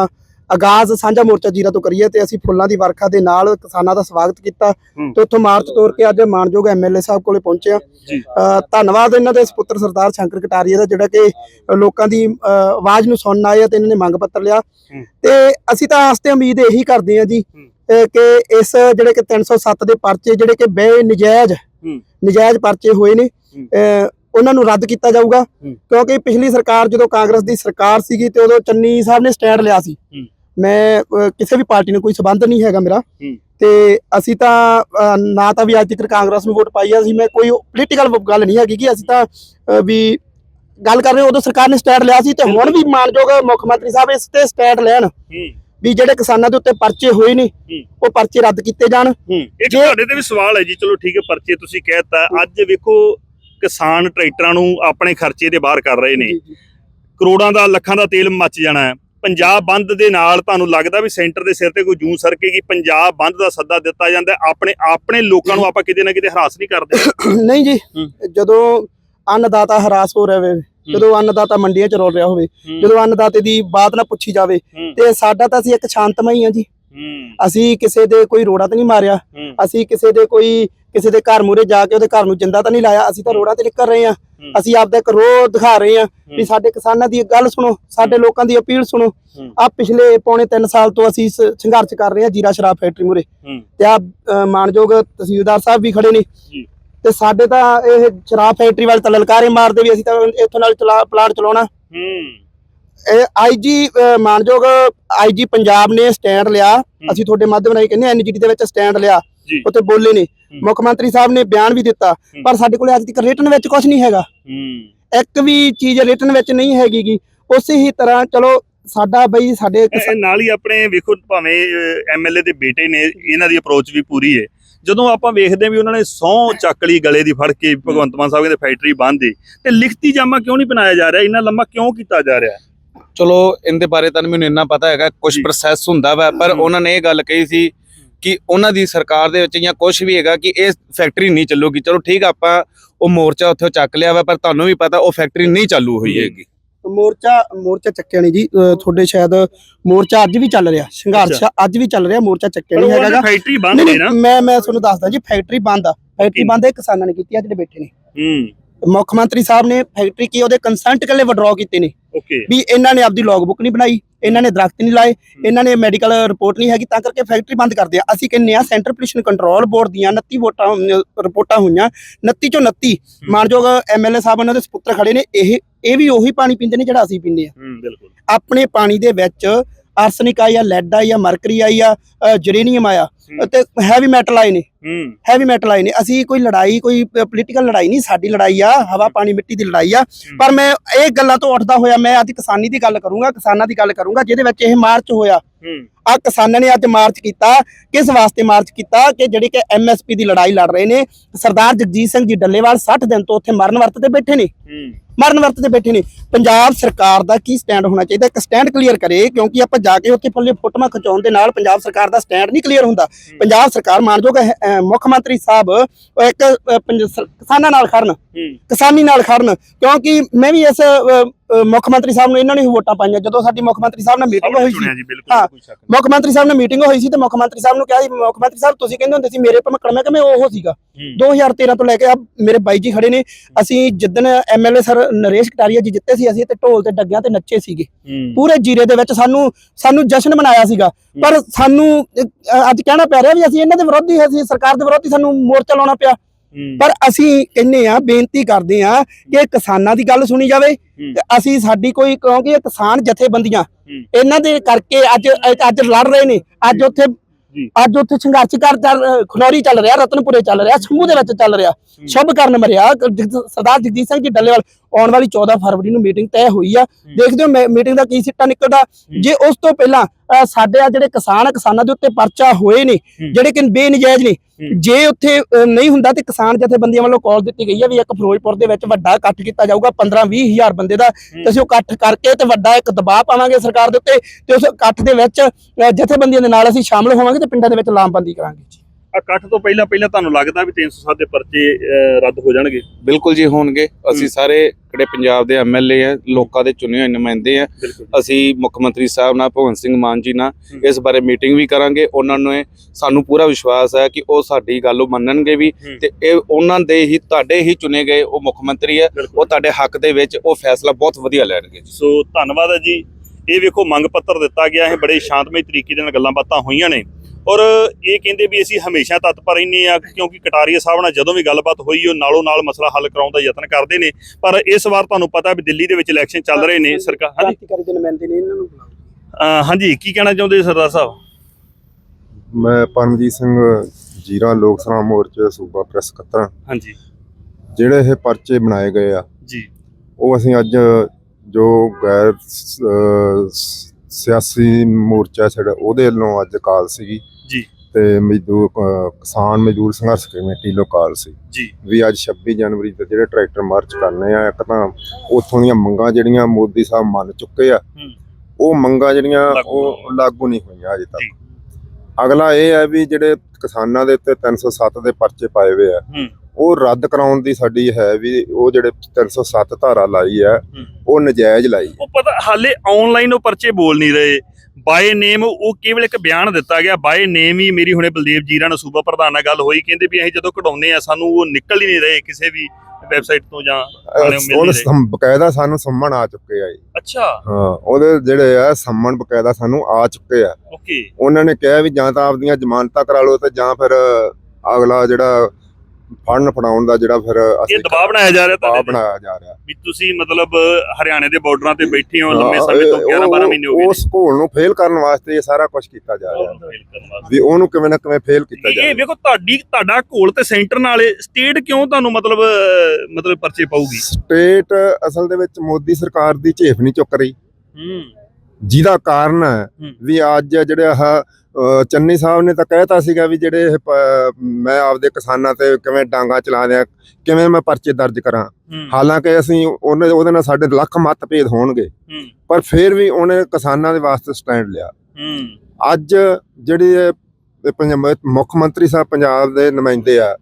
ਆਗਾਜ਼ ਸਾਂਝਾ ਮੋਰਚਾ ਜੀਰਾ ਤੋਂ ਕਰੀਏ ਤੇ ਅਸੀਂ ਫੁੱਲਾਂ ਦੀ ਵਰਖਾ ਦੇ ਨਾਲ ਕਿਸਾਨਾਂ ਦਾ ਸਵਾਗਤ ਕੀਤਾ। ਤੇ ਉੱਥੋਂ ਮਾਰਚ ਤੋਰ ਕੇ ਅੱਜ ਮਾਨਯੋਗ ਐਮਐਲਏ ਸਾਹਿਬ ਕੋਲੇ ਪਹੁੰਚੇ ਆ। ਧੰਨਵਾਦ ਇਹਨਾਂ ਦੇ ਸੁਪੁੱਤਰ ਸਰਦਾਰ ਸ਼ੰਕਰ ਕਟਾਰੀਆ ਦਾ ਜਿਹੜਾ ਕਿ ਲੋਕਾਂ ਦੀ ਆਵਾਜ਼ ਨੂੰ ਸੁਣਨ ਆਏ ਆ ਤੇ ਇਹਨਾਂ ਨੇ ਮੰਗ ਪੱਤਰ ਲਿਆ। ਤੇ ਅਸੀਂ ਤਾਂ ਆਸ ਤੇ ਉਮੀਦ ਇਹੀ ਕਰਦੇ ਆ ਜੀ ਕਿ ਇਸ ਜਿਹੜੇ ਕਿ 307 ਦੇ ਪਰਚੇ ਜਿਹੜੇ ਕਿ ਬੇ ਨਜਾਇਜ਼। ਨਜਾਇਜ਼ ਪਰਚੇ ਹੋਏ ਨੇ ਉਹਨਾਂ ਨੂੰ ਰੱਦ ਕੀਤਾ ਜਾਊਗਾ। ਕਿਉਂਕਿ ਪਿਛਲੀ ਸਰਕਾਰ ਜਦੋਂ ਕਾਂਗਰਸ ਦੀ ਸਰਕਾਰ ਸੀਗੀ ਤੇ ਉਦੋਂ ਚੰਨੀ ਸਾਹਿਬ ਨੇ ਸਟੈਂਡ ਲਿਆ ਸੀ। ਮੈਂ ਕਿਸੇ ਵੀ ਪਾਰਟੀ ਨਾਲ ਕੋਈ ਸਬੰਧ ਨਹੀਂ ਹੈਗਾ ਮੇਰਾ। ਤੇ ਅਸੀਂ ਤਾਂ ਨਾ ਤਾਂ ਵੀ ਅੱਜ ਤੱਕ ਕਾਂਗਰਸ ਨੂੰ ਵੋਟ ਪਾਈ ਆ ਮੈਂ ਕੋਈ ਪੋਲੀਟੀਕਲ ਗੱਲ ਨਹੀਂ ਹੈਗੀ ਕਿ ਅਸੀਂ ਤਾਂ ਵੀ ਗੱਲ ਕਰ ਰਹੇ ਉਦੋਂ ਸਰਕਾਰ ਨੇ ਸਟੈਂਡ ਲਿਆ ਸੀ ਤੇ ਹੁਣ ਵੀ ਮਾਨਯੋਗ ਮੁੱਖ ਮੰਤਰੀ ਸਾਹਿਬ ਇਸ ਤੇ ਸਟੈਂਡ ਲੈਣ ਵੀ ਜਿਹੜੇ ਕਿਸਾਨਾਂ ਦੇ ਉੱਤੇ ਪਰਚੇ ਹੋਏ ਨੇ। ਉਹ ਪਰਚੇ ਰੱਦ ਕੀਤੇ ਜਾਣ। ਹੂੰ। ਇੱਕ ਜੇ- ਤੁਹਾਡੇ ਤੇ ਵੀ ਸਵਾਲ ਹੈ ਜੀ ਚਲੋ ਠੀਕ ਹੈ ਪਰਚੇ ਤੁਸੀਂ ਕਹਿਤਾ ਅੱਜ ਵੇਖੋ ਕਿਸਾਨ ਟਰੈਕਟਰਾਂ ਨੂੰ ਆਪਣੇ ਖਰਚੇ ਦੇ ਬਾਹਰ ਕਰ ਰਹੇ ਨੇ। ਕਰੋੜਾਂ ਦਾ ਲੱਖਾਂ ਦਾ ਤੇਲ ਮੱਚ ਜਾਣਾ ਹੈ। ਪੰਜਾਬ ਬੰਦ ਦੇ ਨਾਲ ਤੁਹਾਨੂੰ ਲੱਗਦਾ ਵੀ ਸੈਂਟਰ ਦੇ ਸਿਰ ਤੇ ਕੋਈ ਜੂੰ ਸਰਕੇਗੀ ਪੰਜਾਬ ਬੰਦ ਦਾ ਸੱਦਾ ਦਿੱਤਾ ਜਾਂਦਾ ਆਪਣੇ ਆਪਣੇ ਲੋਕਾਂ ਨੂੰ ਆਪਾਂ ਕਿਤੇ ਨਾ ਕਿਤੇ ਹਰਾਸ ਨਹੀਂ ਕਰਦੇ। ਨਹੀਂ ਜੀ। ਜਦੋਂ ਅੰਨਦਾਤਾ ਹਰਾਸ ਹੋ ਰਿਹਾ ਹੋਵੇ ਜਦੋਂ ਅੰਨਦਾਤਾ ਮੰਡੀਆਂ 'ਚ ਰੋਲ ਰਿਹਾ ਹੋਵੇ ਜਦੋਂ ਅੰਨਦਾਤੇ ਦੀ ਬਾਤ ਨਾ ਪੁੱਛੀ ਜਾਵੇ। ਤੇ ਸਾਡਾ ਤਾਂ ਅਸੀਂ ਇੱਕ ਸ਼ਾਂਤਮਈ ਆ ਜੀ ਅਸੀਂ ਕਿਸੇ ਦੇ ਕੋਈ ਰੋੜਾ ਤੇ ਨਹੀਂ ਮਾਰਿਆ ਅਸੀਂ ਕਿਸੇ ਦੇ ਕੋਈ ਕਿਸੇ ਦੇ ਘਰ ਮੂਰੇ ਜਾ ਕੇ ਉਹਦੇ ਘਰ ਨੂੰ ਜਿੰਦਾ ਤਾਂ ਨਹੀਂ ਲਾਇਆ ਅਸੀਂ ਤਾਂ ਰੋੜਾ ਤੇ ਨਿਕਲ ਰਹੇ ਆ। ਅਸੀਂ ਆਪਦਾ ਇੱਕ ਰੋਹ ਦਿਖਾ ਰਹੇ ਆ ਵੀ। ਸਾਡੇ ਕਿਸਾਨਾਂ ਦੀ ਗੱਲ ਸੁਣੋ ਸਾਡੇ ਲੋਕਾਂ ਦੀ ਅਪੀਲ ਸੁਣੋ। ਆ ਪਿਛਲੇ ਪੌਣੇ 3 ਸਾਲ ਤੋਂ ਅਸੀਂ ਸੰਘਰਸ਼ ਕਰ ਰਹੇ ਆ ਜੀਰਾ ਸ਼ਰਾਬ ਫੈਕਟਰੀ ਮੂਰੇ ਤੇ ਆ ਮਾਨਯੋਗ ਤਹਿਸੀਲਦਾਰ ਸਾਹਿਬ ਵੀ ਖੜੇ ਨੇ। ਤੇ ਸਾਡੇ ਤਾਂ ਇਹ ਸ਼ਰਾਬ ਫੈਕਟਰੀ ਵਾਲ ਤਾਂ ਲਲਕਾਰੇ ਮਾਰਦੇ ਵੀ ਅਸੀਂ ਤਾਂ ਇੱਥੋਂ ਨਾਲ ਪਲਾਂਟ ਚਲਾਉਣਾ। ਹੂੰ। ਇਹ ਆਈਜੀ ਮਾਨਯੋਗ ਆਈਜੀ ਪੰਜਾਬ ਨੇ ਸਟੈਂਡ ਲਿਆ। ਅਸੀਂ ਤੁਹਾਡੇ ਮਾਧਿਅਮ ਰਾਹੀਂ ਕਹਿੰਦੇ ਐਨਜੀਟੀ ਦੇ ਵਿੱਚ ਸਟੈਂਡ ਲਿਆ। ਉੱਥੇ ਬੋਲੇ ਨੇ। ਮੁੱਖ ਮੰਤਰੀ ਸਾਹਿਬ ਨੇ ਬਿਆਨ ਵੀ ਦਿੱਤਾ। ਪਰ ਸਾਡੇ ਕੋਲ ਅੱਜ ਤੱਕ ਰਿਟਨ ਵਿੱਚ ਕੁਝ ਨਹੀਂ ਹੈਗਾ। ਹੂੰ। ਇੱਕ ਵੀ ਚੀਜ਼ ਰਿਟਨ ਵਿੱਚ ਨਹੀਂ ਹੈਗੀਗੀ। ਉਸੇ ਹੀ ਤਰ੍ਹਾਂ ਚਲੋ ਸਾਡਾ ਬਈ ਸਾਡੇ ਨਾਲ ਹੀ ਆਪਣੇ ਵੇਖੋ ਭਾਵੇਂ ਐਮਐਲਏ ਦੇ ਬੇਟੇ ਨੇ ਇਹਨਾਂ ਦੀ ਅਪਰੋਚ ਵੀ ਪੂਰੀ ਹੈ। ਜਦੋਂ ਆਪਾਂ ਵੇਖਦੇ ਵੀ ਉਹਨਾਂ ਨੇ ਸੌ ਚੱਕ ਲਈ ਗਲੇ ਦੀ ਫੜ ਕੇ ਭਗਵੰਤ ਮਾਨ ਸਾਹਿਬ ਕਹਿੰਦੇ ਫੈਕਟਰੀ ਬੰਦ ਦੀ ਤੇ ਲਿਖਤੀ ਜਾਮਾ ਕਿਉਂ ਨਹੀਂ ਬਣਾਇਆ ਜਾ ਰਿਹਾ ਇੰਨਾ ਲੰਮਾ ਕਿਉਂ ਕੀਤਾ ਜਾ ਰਿਹਾ ਚਲੋ ਇਹਦੇ ਬਾਰੇ ਤਾਂ ਮੈਨੂੰ ਇੰਨਾ ਪਤਾ ਹੈਗਾ ਕੁਝ। ਪ੍ਰੋਸੈਸ ਹੁੰਦਾ ਵਾ ਪਰ। ਉਹਨਾਂ ਨੇ ਇਹ ਗੱਲ ਕਹੀ ਸੀ ਕਿ ਉਹਨਾਂ ਦੀ ਸਰਕਾਰ ਦੇ ਵਿੱਚ ਜਾਂ ਕੁਝ ਵੀ ਹੈਗਾ ਕਿ ਇਹ ਫੈਕਟਰੀ ਨਹੀਂ ਚੱਲੂਗੀ ਚਲੋ ਠੀਕ ਆਪਾਂ ਉਹ ਮੋਰਚਾ ਉੱਥੇ ਚੱਕ ਲਿਆ ਵਾ ਪਰ ਤੁਹਾਨੂੰ ਵੀ ਪਤਾ ਉਹ ਫੈਕਟਰੀ ਨਹੀਂ ਚਾਲੂ ਹੋਈ। ਹੈਗੀ ਮੋਰਚਾ ਮੋਰਚਾ ਚੱਕਿਆ ਨਹੀਂ ਜੀ ਅਹ ਤੁਹਾਡੇ ਸ਼ਾਇਦ ਮੋਰਚਾ ਅੱਜ ਵੀ ਚੱਲ ਰਿਹਾ ਸੰਘਰਸ਼ ਅੱਜ ਵੀ ਚੱਲ ਰਿਹਾ ਮੋਰਚਾ ਚੱਕਿਆ ਪਰ ਨਹੀਂ ਉਹ ਹੈਗਾ ਫੈਕਟਰੀ ਬੰਦ ਨਹੀਂ ਨੇ ਨਾ। ਨਹੀਂ, ਮੈਂ ਮੈਂ ਤੁਹਾਨੂੰ ਦੱਸਦਾ ਜੀ ਫੈਕਟਰੀ ਬੰਦ ਆ। ਫੈਕਟਰੀ? ਬੰਦ ਇਹ ਕਿਸਾਨਾਂ ਨੇ ਕੀਤੀ ਆ ਜਿਹੜੇ ਬੈਠੇ ਨੇ। ਹੂੰ। ਮੁੱਖ ਮੰਤਰੀ ਸਾਹਿਬ ਨੇ ਫੈਕਟਰੀ ਕੀ ਉਹਦੇ ਕੰਸੈਂਟ ਕੱਲੇ ਵਿਡਰਾਅ ਕੀਤੇ ਨੇ। ਓਕੇ। ਵੀ ਇਹਨਾਂ ਨੇ ਆਪਦੀ ਲੌਗ ਬੁੱਕ ਨਹੀਂ ਬਣਾਈ ਇਹਨਾਂ ਨੇ ਦਰਖਤ ਨਹੀਂ ਲਾਏ ਇਹਨਾਂ ਨੇ ਮੈਡੀਕਲ ਰਿਪੋਰਟ ਨਹੀਂ ਹੈਗੀ ਤਾਂ ਕਰਕੇ ਫੈਕਟਰੀ ਬੰਦ ਕਰਦੇ ਆ। ਅਸੀਂ ਕਹਿੰਨੇ ਆ ਸੈਂਟਰ ਪੋਲੂਸ਼ਨ ਕੰਟਰੋਲ ਬੋਰਡ ਦੀਆਂ 29 ਵੋਟਾਂ ਅਮ, ਰਿਪੋਰਟਾਂ ਹੋਈਆਂ 29 ਚੋਂ 29 ਮਾਨਯੋਗ ਐਮਐਲਏ ਸਾਹਿਬ ਉਹਨਾਂ ਦੇ ਸੁਪੁੱਤਰ ਖੜੇ ਨੇ ਇਹ ਇਹ ਵੀ ਉਹੀ ਪਾਣੀ ਪੀਂਦੇ ਨੇ ਜਿਹੜਾ ਅਸੀਂ ਪੀਂਦੇ ਆ ਹੂੰ ਬਿਲਕੁਲ। ਆਪਣੇ ਪਾਣੀ ਦੇ ਵਿੱਚ ਆਰਸਨਿਕ ਆ ਲੈਡ ਆਈ ਆ ਮਰਕਰੀ ਆਈ ਆ ਜਰੇਨੀਅਮ ਆਇਆ ਹੂੰ। ਤੇ ਹੈਵੀ ਮੈਟਲ ਆਏ ਨੇ। ਹੈਵੀ ਮੈਟਲ ਆਏ ਨੇ। ਅਸੀਂ ਕੋਈ ਲੜਾਈ ਕੋਈ ਪੋਲੀਟੀਕਲ ਲੜਾਈ ਨਹੀਂ ਸਾਡੀ ਲੜਾਈ ਆ ਹਵਾ ਪਾਣੀ ਮਿੱਟੀ ਦੀ ਲੜਾਈ ਆ। ਪਰ ਮੈਂ ਇਹ ਗੱਲਾਂ ਤੋਂ ਉੱਠਦਾ ਹੋਇਆ ਮੈਂ ਅੱਜ ਕਿਸਾਨੀ ਦੀ ਗੱਲ ਕਰੂੰਗਾ ਕਿਸਾਨਾਂ ਦੀ ਗੱਲ ਕਰੂੰਗਾ ਜਿਹਦੇ ਵਿੱਚ ਇਹ ਮਾਰਚ ਹੋਇਆ। ਹੂੰ। ਆ ਕਿਸਾਨਾਂ ਨੇ ਅੱਜ ਮਾਰਚ ਕੀਤਾ ਕਿਸ ਵਾਸਤੇ ਮਾਰਚ ਕੀਤਾ ਕਿ ਜਿਹੜੀ ਕਿ ਐਮਐਸਪੀ ਦੀ ਲੜਾਈ ਲੜ ਰਹੇ ਨੇ ਸਰਦਾਰ ਜਗਜੀਤ ਸਿੰਘ ਜੀ ਡੱਲੇਵਾਲ 60 ਦਿਨ ਤੋਂ ਉੱਥੇ ਮਰਨ ਵਰਤ ਤੇ ਬੈਠੇ ਨੇ। ਮਰਨ ਵਰਤ ਤੇ ਬੈਠੇ ਨੇ। ਪੰਜਾਬ ਸਰਕਾਰ ਦਾ ਕੀ ਸਟੈਂਡ ਹੋਣਾ ਚਾਹੀਦਾ? ਇੱਕ ਸਟੈਂਡ ਕਲੀਅਰ ਕਰੇ ਕਿਉਂਕਿ ਆਪਾਂ ਜਾ ਕੇ ਉੱਥੇ ਪੱਲੇ ਫੋਟੋਆਂ ਖਿਚਾਉਣ ਦੇ ਨਾਲ ਪੰਜਾਬ ਸਰਕਾਰ ਦਾ ਸਟੈਂਡ ਨਹੀਂ ਕਲੀਅਰ ਹੁੰਦਾ। ਪੰਜਾਬ ਸਰਕਾਰ ਮਾਨਯੋਗ ਮੁੱਖ ਮੰਤਰੀ ਸਾਹਿਬ ਇੱਕ ਕਿਸਾਨਾਂ ਨਾਲ ਖੜਨ ਕਿਸਾਨੀ ਨਾਲ ਖੜਨ ਕਿਉਂਕਿ ਮੈਂ ਵੀ ਇਸ ਮੁੱਖ ਮੰਤਰੀ ਸਾਹਿਬ ਨੂੰ ਇਹਨਾਂ ਨੇ ਹੀ ਵੋਟਾਂ ਪਾਈਆਂ। ਜਦੋਂ ਸਾਡੀ ਮੁੱਖ ਮੰਤਰੀ ਸਾਹਿਬ ਨਾਲ ਮੀਟਿੰਗ ਹੋਈ ਸੀ ਹਾਂ। ਮੁੱਖ ਮੰਤਰੀ ਸਾਹਿਬ ਨਾਲ ਮੀਟਿੰਗ ਹੋਈ ਸੀ ਤੇ ਮੁੱਖ ਮੰਤਰੀ ਸਾਹਿਬ ਨੂੰ ਕਿਹਾ ਸੀ ਮੁੱਖ ਮੰਤਰੀ ਸਾਹਿਬ ਤੁਸੀਂ ਕਹਿੰਦੇ ਹੁੰਦੇ ਸੀ ਮੇਰੇ ਭਮਕੜ ਮੈਂ ਕਿ ਮੈਂ ਉਹ ਸੀਗਾ। ਹੂੰ। 2013 ਤੋਂ ਲੈ ਕੇ ਆ ਮੇਰੇ ਬਾਈ ਜੀ ਖੜੇ ਨੇ। ਅਸੀਂ ਜਿੱਦਣ ਐਮਐਲਏ ਸਰ ਨਰੇਸ਼ ਕਟਾਰੀਆ ਜੀ ਜਿੱਤੇ ਸੀ ਅਸੀਂ ਤੇ ਢੋਲ ਤੇ ਡੱਗਿਆਂ ਤੇ ਨੱਚੇ ਸੀਗੇ। ਪੂਰੇ ਜੀਰੇ ਦੇ ਵਿੱਚ ਸਾਨੂੰ ਸਾਨੂੰ ਜਸ਼ਨ ਮਨਾਇਆ ਸੀਗਾ। ਪਰ ਸਾਨੂੰ ਅੱਜ ਕਹਿਣਾ ਪੈ ਰਿਹਾ ਵੀ ਅਸੀਂ ਇਹਨਾਂ ਦੇ ਵਿਰੋਧੀ ਅਸੀਂ ਸਰਕਾਰ ਦੇ ਵਿਰੋਧੀ ਸਾਨੂੰ ਮੋਰਚਾ ਲਾਉਣਾ ਪਿਆ। ਪਰ ਅਸੀਂ ਕਹਿੰਨੇ ਆ ਬੇਨਤੀ ਕਰਦੇ ਆ ਕਿ ਕਿਸਾਨਾਂ ਦੀ ਗੱਲ ਸੁਣੀ ਜਾਵੇ ਤੇ ਅਸੀਂ ਸਾਡੀ ਕੋਈ ਕਿਉਂਕਿ ਇਹ ਕਿਸਾਨ ਜਥੇਬੰਦੀਆਂ ਇਹਨਾਂ ਦੇ ਕਰਕੇ ਅੱਜ ਅੱਜ ਲੜ ਰਹੇ ਨੇ। ਅੱਜ ਉੱਥੇ। ਅੱਜ ਉੱਥੇ ਸੰਘਰਸ਼ ਕਰ ਖਨੌਰੀ ਚੱਲ ਰਿਹਾ ਰਤਨਪੁਰੇ ਚੱਲ ਰਿਹਾ ਸ਼ੰਭੂ ਦੇ ਵਿੱਚ ਚੱਲ ਰਿਹਾ। ਸ਼ੁਭ ਕਰਨ ਮਰਿਆ ਸਰਦਾਰ ਜਗਜੀਤ ਸਿੰਘ ਜੀ ਡੱਲੇਵਾਲ ਆਉਣ ਵਾਲੀ 14 ਫਰਵਰੀ ਨੂੰ ਮੀਟਿੰਗ ਤੈਅ ਹੋਈ ਆ ਦੇਖਦੇ ਹੋ ਮੀਟਿੰਗ ਦਾ ਕੀ ਸਿੱਟਾ ਨਿਕਲਦਾ ਜੇ ਉਸ ਤੋਂ ਪਹਿਲਾਂ ਸਾਡੇ ਆ ਜਿਹੜੇ ਕਿਸਾਨ ਕਿਸਾਨਾਂ ਦੇ ਉੱਤੇ ਪਰਚਾ ਹੋਏ ਨੇ। ਜਿਹੜੇ ਕਿ ਬੇਨਜਾਇਜ਼ ਨੇ। ਜੇ ਉੱਥੇ ਨਹੀਂ ਹੁੰਦਾ ਤੇ ਕਿਸਾਨ ਜਥੇਬੰਦੀਆਂ ਵੱਲੋਂ ਕਾਲ ਦਿੱਤੀ ਗਈ ਹੈ ਵੀ ਇੱਕ ਫਿਰੋਜ਼ਪੁਰ ਦੇ ਵਿੱਚ ਵੱਡਾ ਇਕੱਠ ਕੀਤਾ ਜਾਊਗਾ 15-20 ਹਜ਼ਾਰ ਬੰਦੇ ਦਾ ਤੇ ਅਸੀਂ ਉਹ ਇਕੱਠ ਕਰਕੇ ਤੇ ਵੱਡਾ ਇੱਕ ਦਬਾਅ ਪਾਵਾਂਗੇ ਸਰਕਾਰ ਦੇ ਉੱਤੇ ਤੇ ਉਸ ਇਕੱਠ ਦੇ ਵਿੱਚ ਜਥੇਬੰਦੀਆਂ ਦੇ ਨਾਲ ਅਸੀਂ ਸ਼ਾਮਲ ਹੋਵਾਂਗੇ ਤੇ ਪਿੰਡਾਂ ਦੇ ਵਿੱਚ ਲਾਮਬੰਦੀ ਕਰਾਂਗੇ ਇਕੱਠ ਤੋਂ ਪਹਿਲਾਂ ਪਹਿਲਾਂ ਤੁਹਾਨੂੰ ਲੱਗਦਾ ਵੀ 307 ਦੇ ਪਰਚੇ ਅਹ, ਰੱਦ ਹੋ ਜਾਣਗੇ? ਬਿਲਕੁਲ ਜੀ ਹੋਣਗੇ। ਅਸੀਂ। ਸਾਰੇ ਜਿਹੜੇ ਪੰਜਾਬ ਦੇ ਐਮਐਲਏ ਆ ਲੋਕਾਂ ਦੇ ਚੁਣੇ ਹੋਏ ਨੁਮਾਇੰਦੇ ਆ ਬਿਲਕੁਲ ਅਸੀਂ ਮੁੱਖ ਮੰਤਰੀ ਸਾਹਿਬ ਨਾਲ ਭਗਵੰਤ ਸਿੰਘ ਮਾਨ ਜੀ ਨਾਲ। ਇਸ ਬਾਰੇ ਮੀਟਿੰਗ ਵੀ ਕਰਾਂਗੇ। ਉਹਨਾਂ ਨੂੰ ਇਹ- ਸਾਨੂੰ ਪੂਰਾ ਵਿਸ਼ਵਾਸ ਹੈ ਕਿ ਉਹ ਸਾਡੀ ਗੱਲ ਨੂੰ ਮੰਨਣਗੇ ਵੀ ਹੂੰ। ਤੇ ਇਹ ਉਹਨਾਂ ਦੇ ਹੀ ਤੁਹਾਡੇ ਹੀ ਚੁਣੇ ਗਏ ਉਹ ਮੁੱਖ ਮੰਤਰੀ ਹੈ ਬਿਲਕੁਲ। ਉਹ ਤੁਹਾਡੇ ਹੱਕ ਦੇ ਵਿੱਚ ਉਹ ਫੈਸਲਾ ਬਹੁਤ ਵਧੀਆ ਲੈਣਗੇ ਜੀ। ਸੋ ਧੰਨਵਾਦ ਹੈ ਜੀ। ਇਹ ਵੇਖੋ ਮੰਗ ਪੱਤਰ ਦਿੱਤਾ ਗਿਆ ਹੈ। ਬੜੇ ਸ਼ਾਂਤਮਈ ਤਰੀਕੇ ਦੇ ਨਾਲ ਗੱਲਾਂ ਬਾਤਾਂ ਹੋਈਆਂ ਨੇ। ਔਰ ਇਹ ਕਹਿੰਦੇ ਵੀ ਅਸੀਂ ਹਮੇਸ਼ਾ ਤਤਪਰ ਰਹਿੰਦੇ ਆ ਕਿਉਂਕਿ ਕਟਾਰੀਆ ਸਾਹਿਬ ਨਾਲ ਜਦੋਂ ਵੀ ਗੱਲਬਾਤ ਹੋਈ ਉਹ ਨਾਲੋਂ ਨਾਲ ਮਸਲਾ ਹੱਲ ਕਰਾਉਣ ਦਾ ਯਤਨ ਕਰਦੇ ਨੇ। ਪਰ ਇਸ ਵਾਰ ਤੁਹਾਨੂੰ ਪਤਾ ਵੀ ਦਿੱਲੀ ਦੇ ਵਿੱਚ ਇਲੈਕਸ਼ਨ ਚੱਲ ਰਹੇ ਨੇ ਸਰਕਾਰ ਹਾਂਜੀ? ਕ੍ਰਾਂਤੀਕਾਰੀ ਦੇ ਨੁਮਾਇੰਦੇ ਨੇ ਇਹਨਾਂ ਨੂੰ ਹਾਂਜੀ ਕੀ ਕਹਿਣਾ ਚਾਹੁੰਦੇ ਸਰਦਾਰ ਸਾਹਿਬ? ਮੈਂ ਪਰਮਜੀਤ ਸਿੰਘ ਜੀਰਾ ਲੋਕ ਸਭਾ ਮੋਰਚੇ ਸੂਬਾ ਪ੍ਰੈਸ ਸਕੱਤਰ ਹਾਂਜੀ। ਜਿਹੜੇ ਇਹ ਪਰਚੇ ਬਣਾਏ ਗਏ ਆ ਜੀ। ਉਹ ਅਸੀਂ ਅੱਜ ਜੋ ਗੈਰ ਸਿਆਸੀ ਮੋਰਚਾ ਸਾਡਾ ਉਹਦੇ ਵੱਲੋਂ ਅੱਜ ਕਾਲ ਸੀਗੀ। ਜੀ ਤੇ ਮਜ਼ਦੂਰ ਅਹ ਕਿਸਾਨ ਮਜ਼ਦੂਰ ਸੰਘਰਸ਼ ਕਮੇਟੀ ਵੱਲੋਂ ਕਾਲ ਸੀ ਜੀ ਵੀ ਅੱਜ 26 ਜਨਵਰੀ ਤੇ ਜਿਹੜੇ ਟਰੈਕਟਰ ਮਾਰਚ ਕਰਨੇ ਆ ਇੱਕ ਤਾਂ ਉੱਥੋਂ ਦੀਆਂ ਮੰਗਾਂ ਜਿਹੜੀਆਂ ਮੋਦੀ ਸਾਹਿਬ ਮੰਨ ਚੁੱਕੇ ਆ ਹੂੰ। ਉਹ ਮੰਗਾਂ ਜਿਹੜੀਆਂ ਲਾਗੂ ਉਹ ਲਾਗੂ ਨਹੀਂ ਹੋਈਆਂ ਅਜੇ ਜੀ। ਤੱਕ ਅਗਲਾ ਇਹ ਹੈ ਵੀ ਜਿਹੜੇ ਕਿਸਾਨਾਂ ਦੇ ਉੱਤੇ 307 ਦੇ ਪਰਚੇ ਪਾਏ ਹੋਏ ਆ ਹੂੰ। ਉਹ ਰੱਦ ਕਰਾਉਣ ਦੀ ਸਾਡੀ ਹੈ ਵੀ ਉਹ ਜਿਹੜੇ 307 ਧਾਰਾ ਲਾਈ ਹੈ ਹੂੰ। ਉਹ ਨਜਾਇਜ਼ ਲਾਈ ਹੈ। ਉਹ ਪਤਾ ਹਾਲੇ ਆਨਲਾਈਨ ਉਹ ਪਰਚੇ ਬੋਲ ਨਹੀਂ ਰਹੇ ਬਾਏ ਨੇਮ ਉਹ ਕੇਵਲ ਇੱਕ ਬਿਆਨ ਦਿੱਤਾ ਗਿਆ। ਬਾਏ ਨੇਮ ਹੀ ਮੇਰੀ ਹੁਣੇ ਬਲਦੇਵ ਜੀਰਾ ਨਾਲ ਸੂਬਾ ਪ੍ਰਧਾਨ ਨਾਲ ਗੱਲ ਹੋਈ। ਕਹਿੰਦੇ ਵੀ ਅਸੀਂ ਜਦੋਂ ਕਢਾਉਂਦੇ ਆ ਸਾਨੂੰ ਉਹ ਨਿਕਲ ਹੀ ਨਹੀਂ ਰਹੇ ਕਿਸੇ ਵੀ ਵੈਬਸਾਈਟ ਤੋਂ ਜਾਂ ਰਹੇ। ਸਮ- ਬਕਾਇਦਾ ਸਾਨੂੰ ਸੰਮਣ ਆ ਚੁੱਕੇ ਆ ਜੀ। ਅੱਛਾ। ਹਾਂ ਉਹਦੇ ਜਿਹੜੇ ਆ ਸੰਮਣ ਬਕਾਇਦਾ ਸਾਨੂੰ ਆ ਚੁੱਕੇ ਆ। ਓਕੇ ਉਹਨਾਂ ਨੇ ਕਿਹਾ ਵੀ ਜਾਂ ਤਾਂ ਆਪਦੀਆਂ ਜ਼ਮਾਨਤਾਂ ਕਰਾ ਲਓ ਤੇ ਜਾਂ ਫਿਰ ਅਗਲਾ ਜਿਹੜਾ ਫੜਨ ਫੜਾਉਣ ਦਾ ਜਿਹੜਾ ਫਿਰ ਇਹ ਦਬਾਅ ਬਣਾਇਆ ਜਾ ਰਿਹਾ ਦਬਾਅ ਬਣਾਇਆ ਜਾ ਰਿਹਾ। ਵੀ ਤੁਸੀਂ ਮਤਲਬ ਹਰਿਆਣੇ ਦੇ ਬਾਰਡਰਾਂ ਤੇ ਬੈਠੇ ਹੋ ਲੰਮੇ ਸਮੇਂ ਤੋਂ 11 12 ਮਹੀਨੇ ਹੋ ਗਏ ਉਸ ਘੋਲ ਨੂੰ ਫੇਲ ਕਰਨ ਵਾਸਤੇ ਇਹ ਸਾਰਾ ਕੁਝ ਕੀਤਾ ਜਾ ਰਿਹਾ। ਵੀ ਉਹਨੂੰ ਕਿਵੇਂ ਨਾ ਕਿਵੇਂ ਫੇਲ ਕੀਤਾ ਇਹ ਜਾਵੇ। ਵੇਖੋ ਤੁਹਾਡੀ ਤੁਹਾਡਾ ਘੋਲ ਤੇ ਸੈਂਟਰ ਨਾਲੇ ਸਟੇਟ ਕਿਉਂ ਤੁਹਾਨੂੰ ਮਤਲਬ ਮਤਲਬ ਪਰਚੇ ਪਾਊਗੀ? ਸਟੇਟ ਅਸਲ ਦੇ ਵਿੱਚ ਮੋਦੀ ਸਰਕਾਰ ਦੀ ਝੇਪ ਨਹੀਂ ਚੁੱਕ ਰਹੀ। ਹੂੰ। ਜਿਹਦਾ ਕਾਰਨ ਹੈ। ਵੀ ਅੱਜ ਜਿਹੜੇ ਆਹ ਚੰਨੀ ਸਾਹਿਬ ਨੇ ਤਾਂ ਕਹਿਤਾ ਸੀਗਾ ਵੀ ਜਿਹੜੇ ਮੈਂ ਆਪਦੇ ਕਿਸਾਨਾਂ ਤੇ ਕਿਵੇਂ ਡਾਂਗਾ ਚਲਾ ਦਿਆਂ ਕਿਵੇਂ ਮੈਂ ਪਰਚੇ ਦਰਜ ਕਰਾਂ। ਹਾਲਾਂਕਿ ਅਸੀਂ ਉਹਨੇ ਉਹਦੇ ਨਾਲ ਸਾਡੇ ਲੱਖ ਮਤਭੇਦ ਹੋਣਗੇ। ਪਰ ਫਿਰ ਵੀ ਉਹਨੇ ਕਿਸਾਨਾਂ ਦੇ ਵਾਸਤੇ ਸਟੈਂਡ ਲਿਆ। ਅੱਜ ਜਿਹੜੀ ਮੁੱਖ ਮੰਤਰੀ ਸਾਹਿਬ ਪੰਜਾਬ ਦੇ ਨੁਮਾਇੰਦੇ ਆ।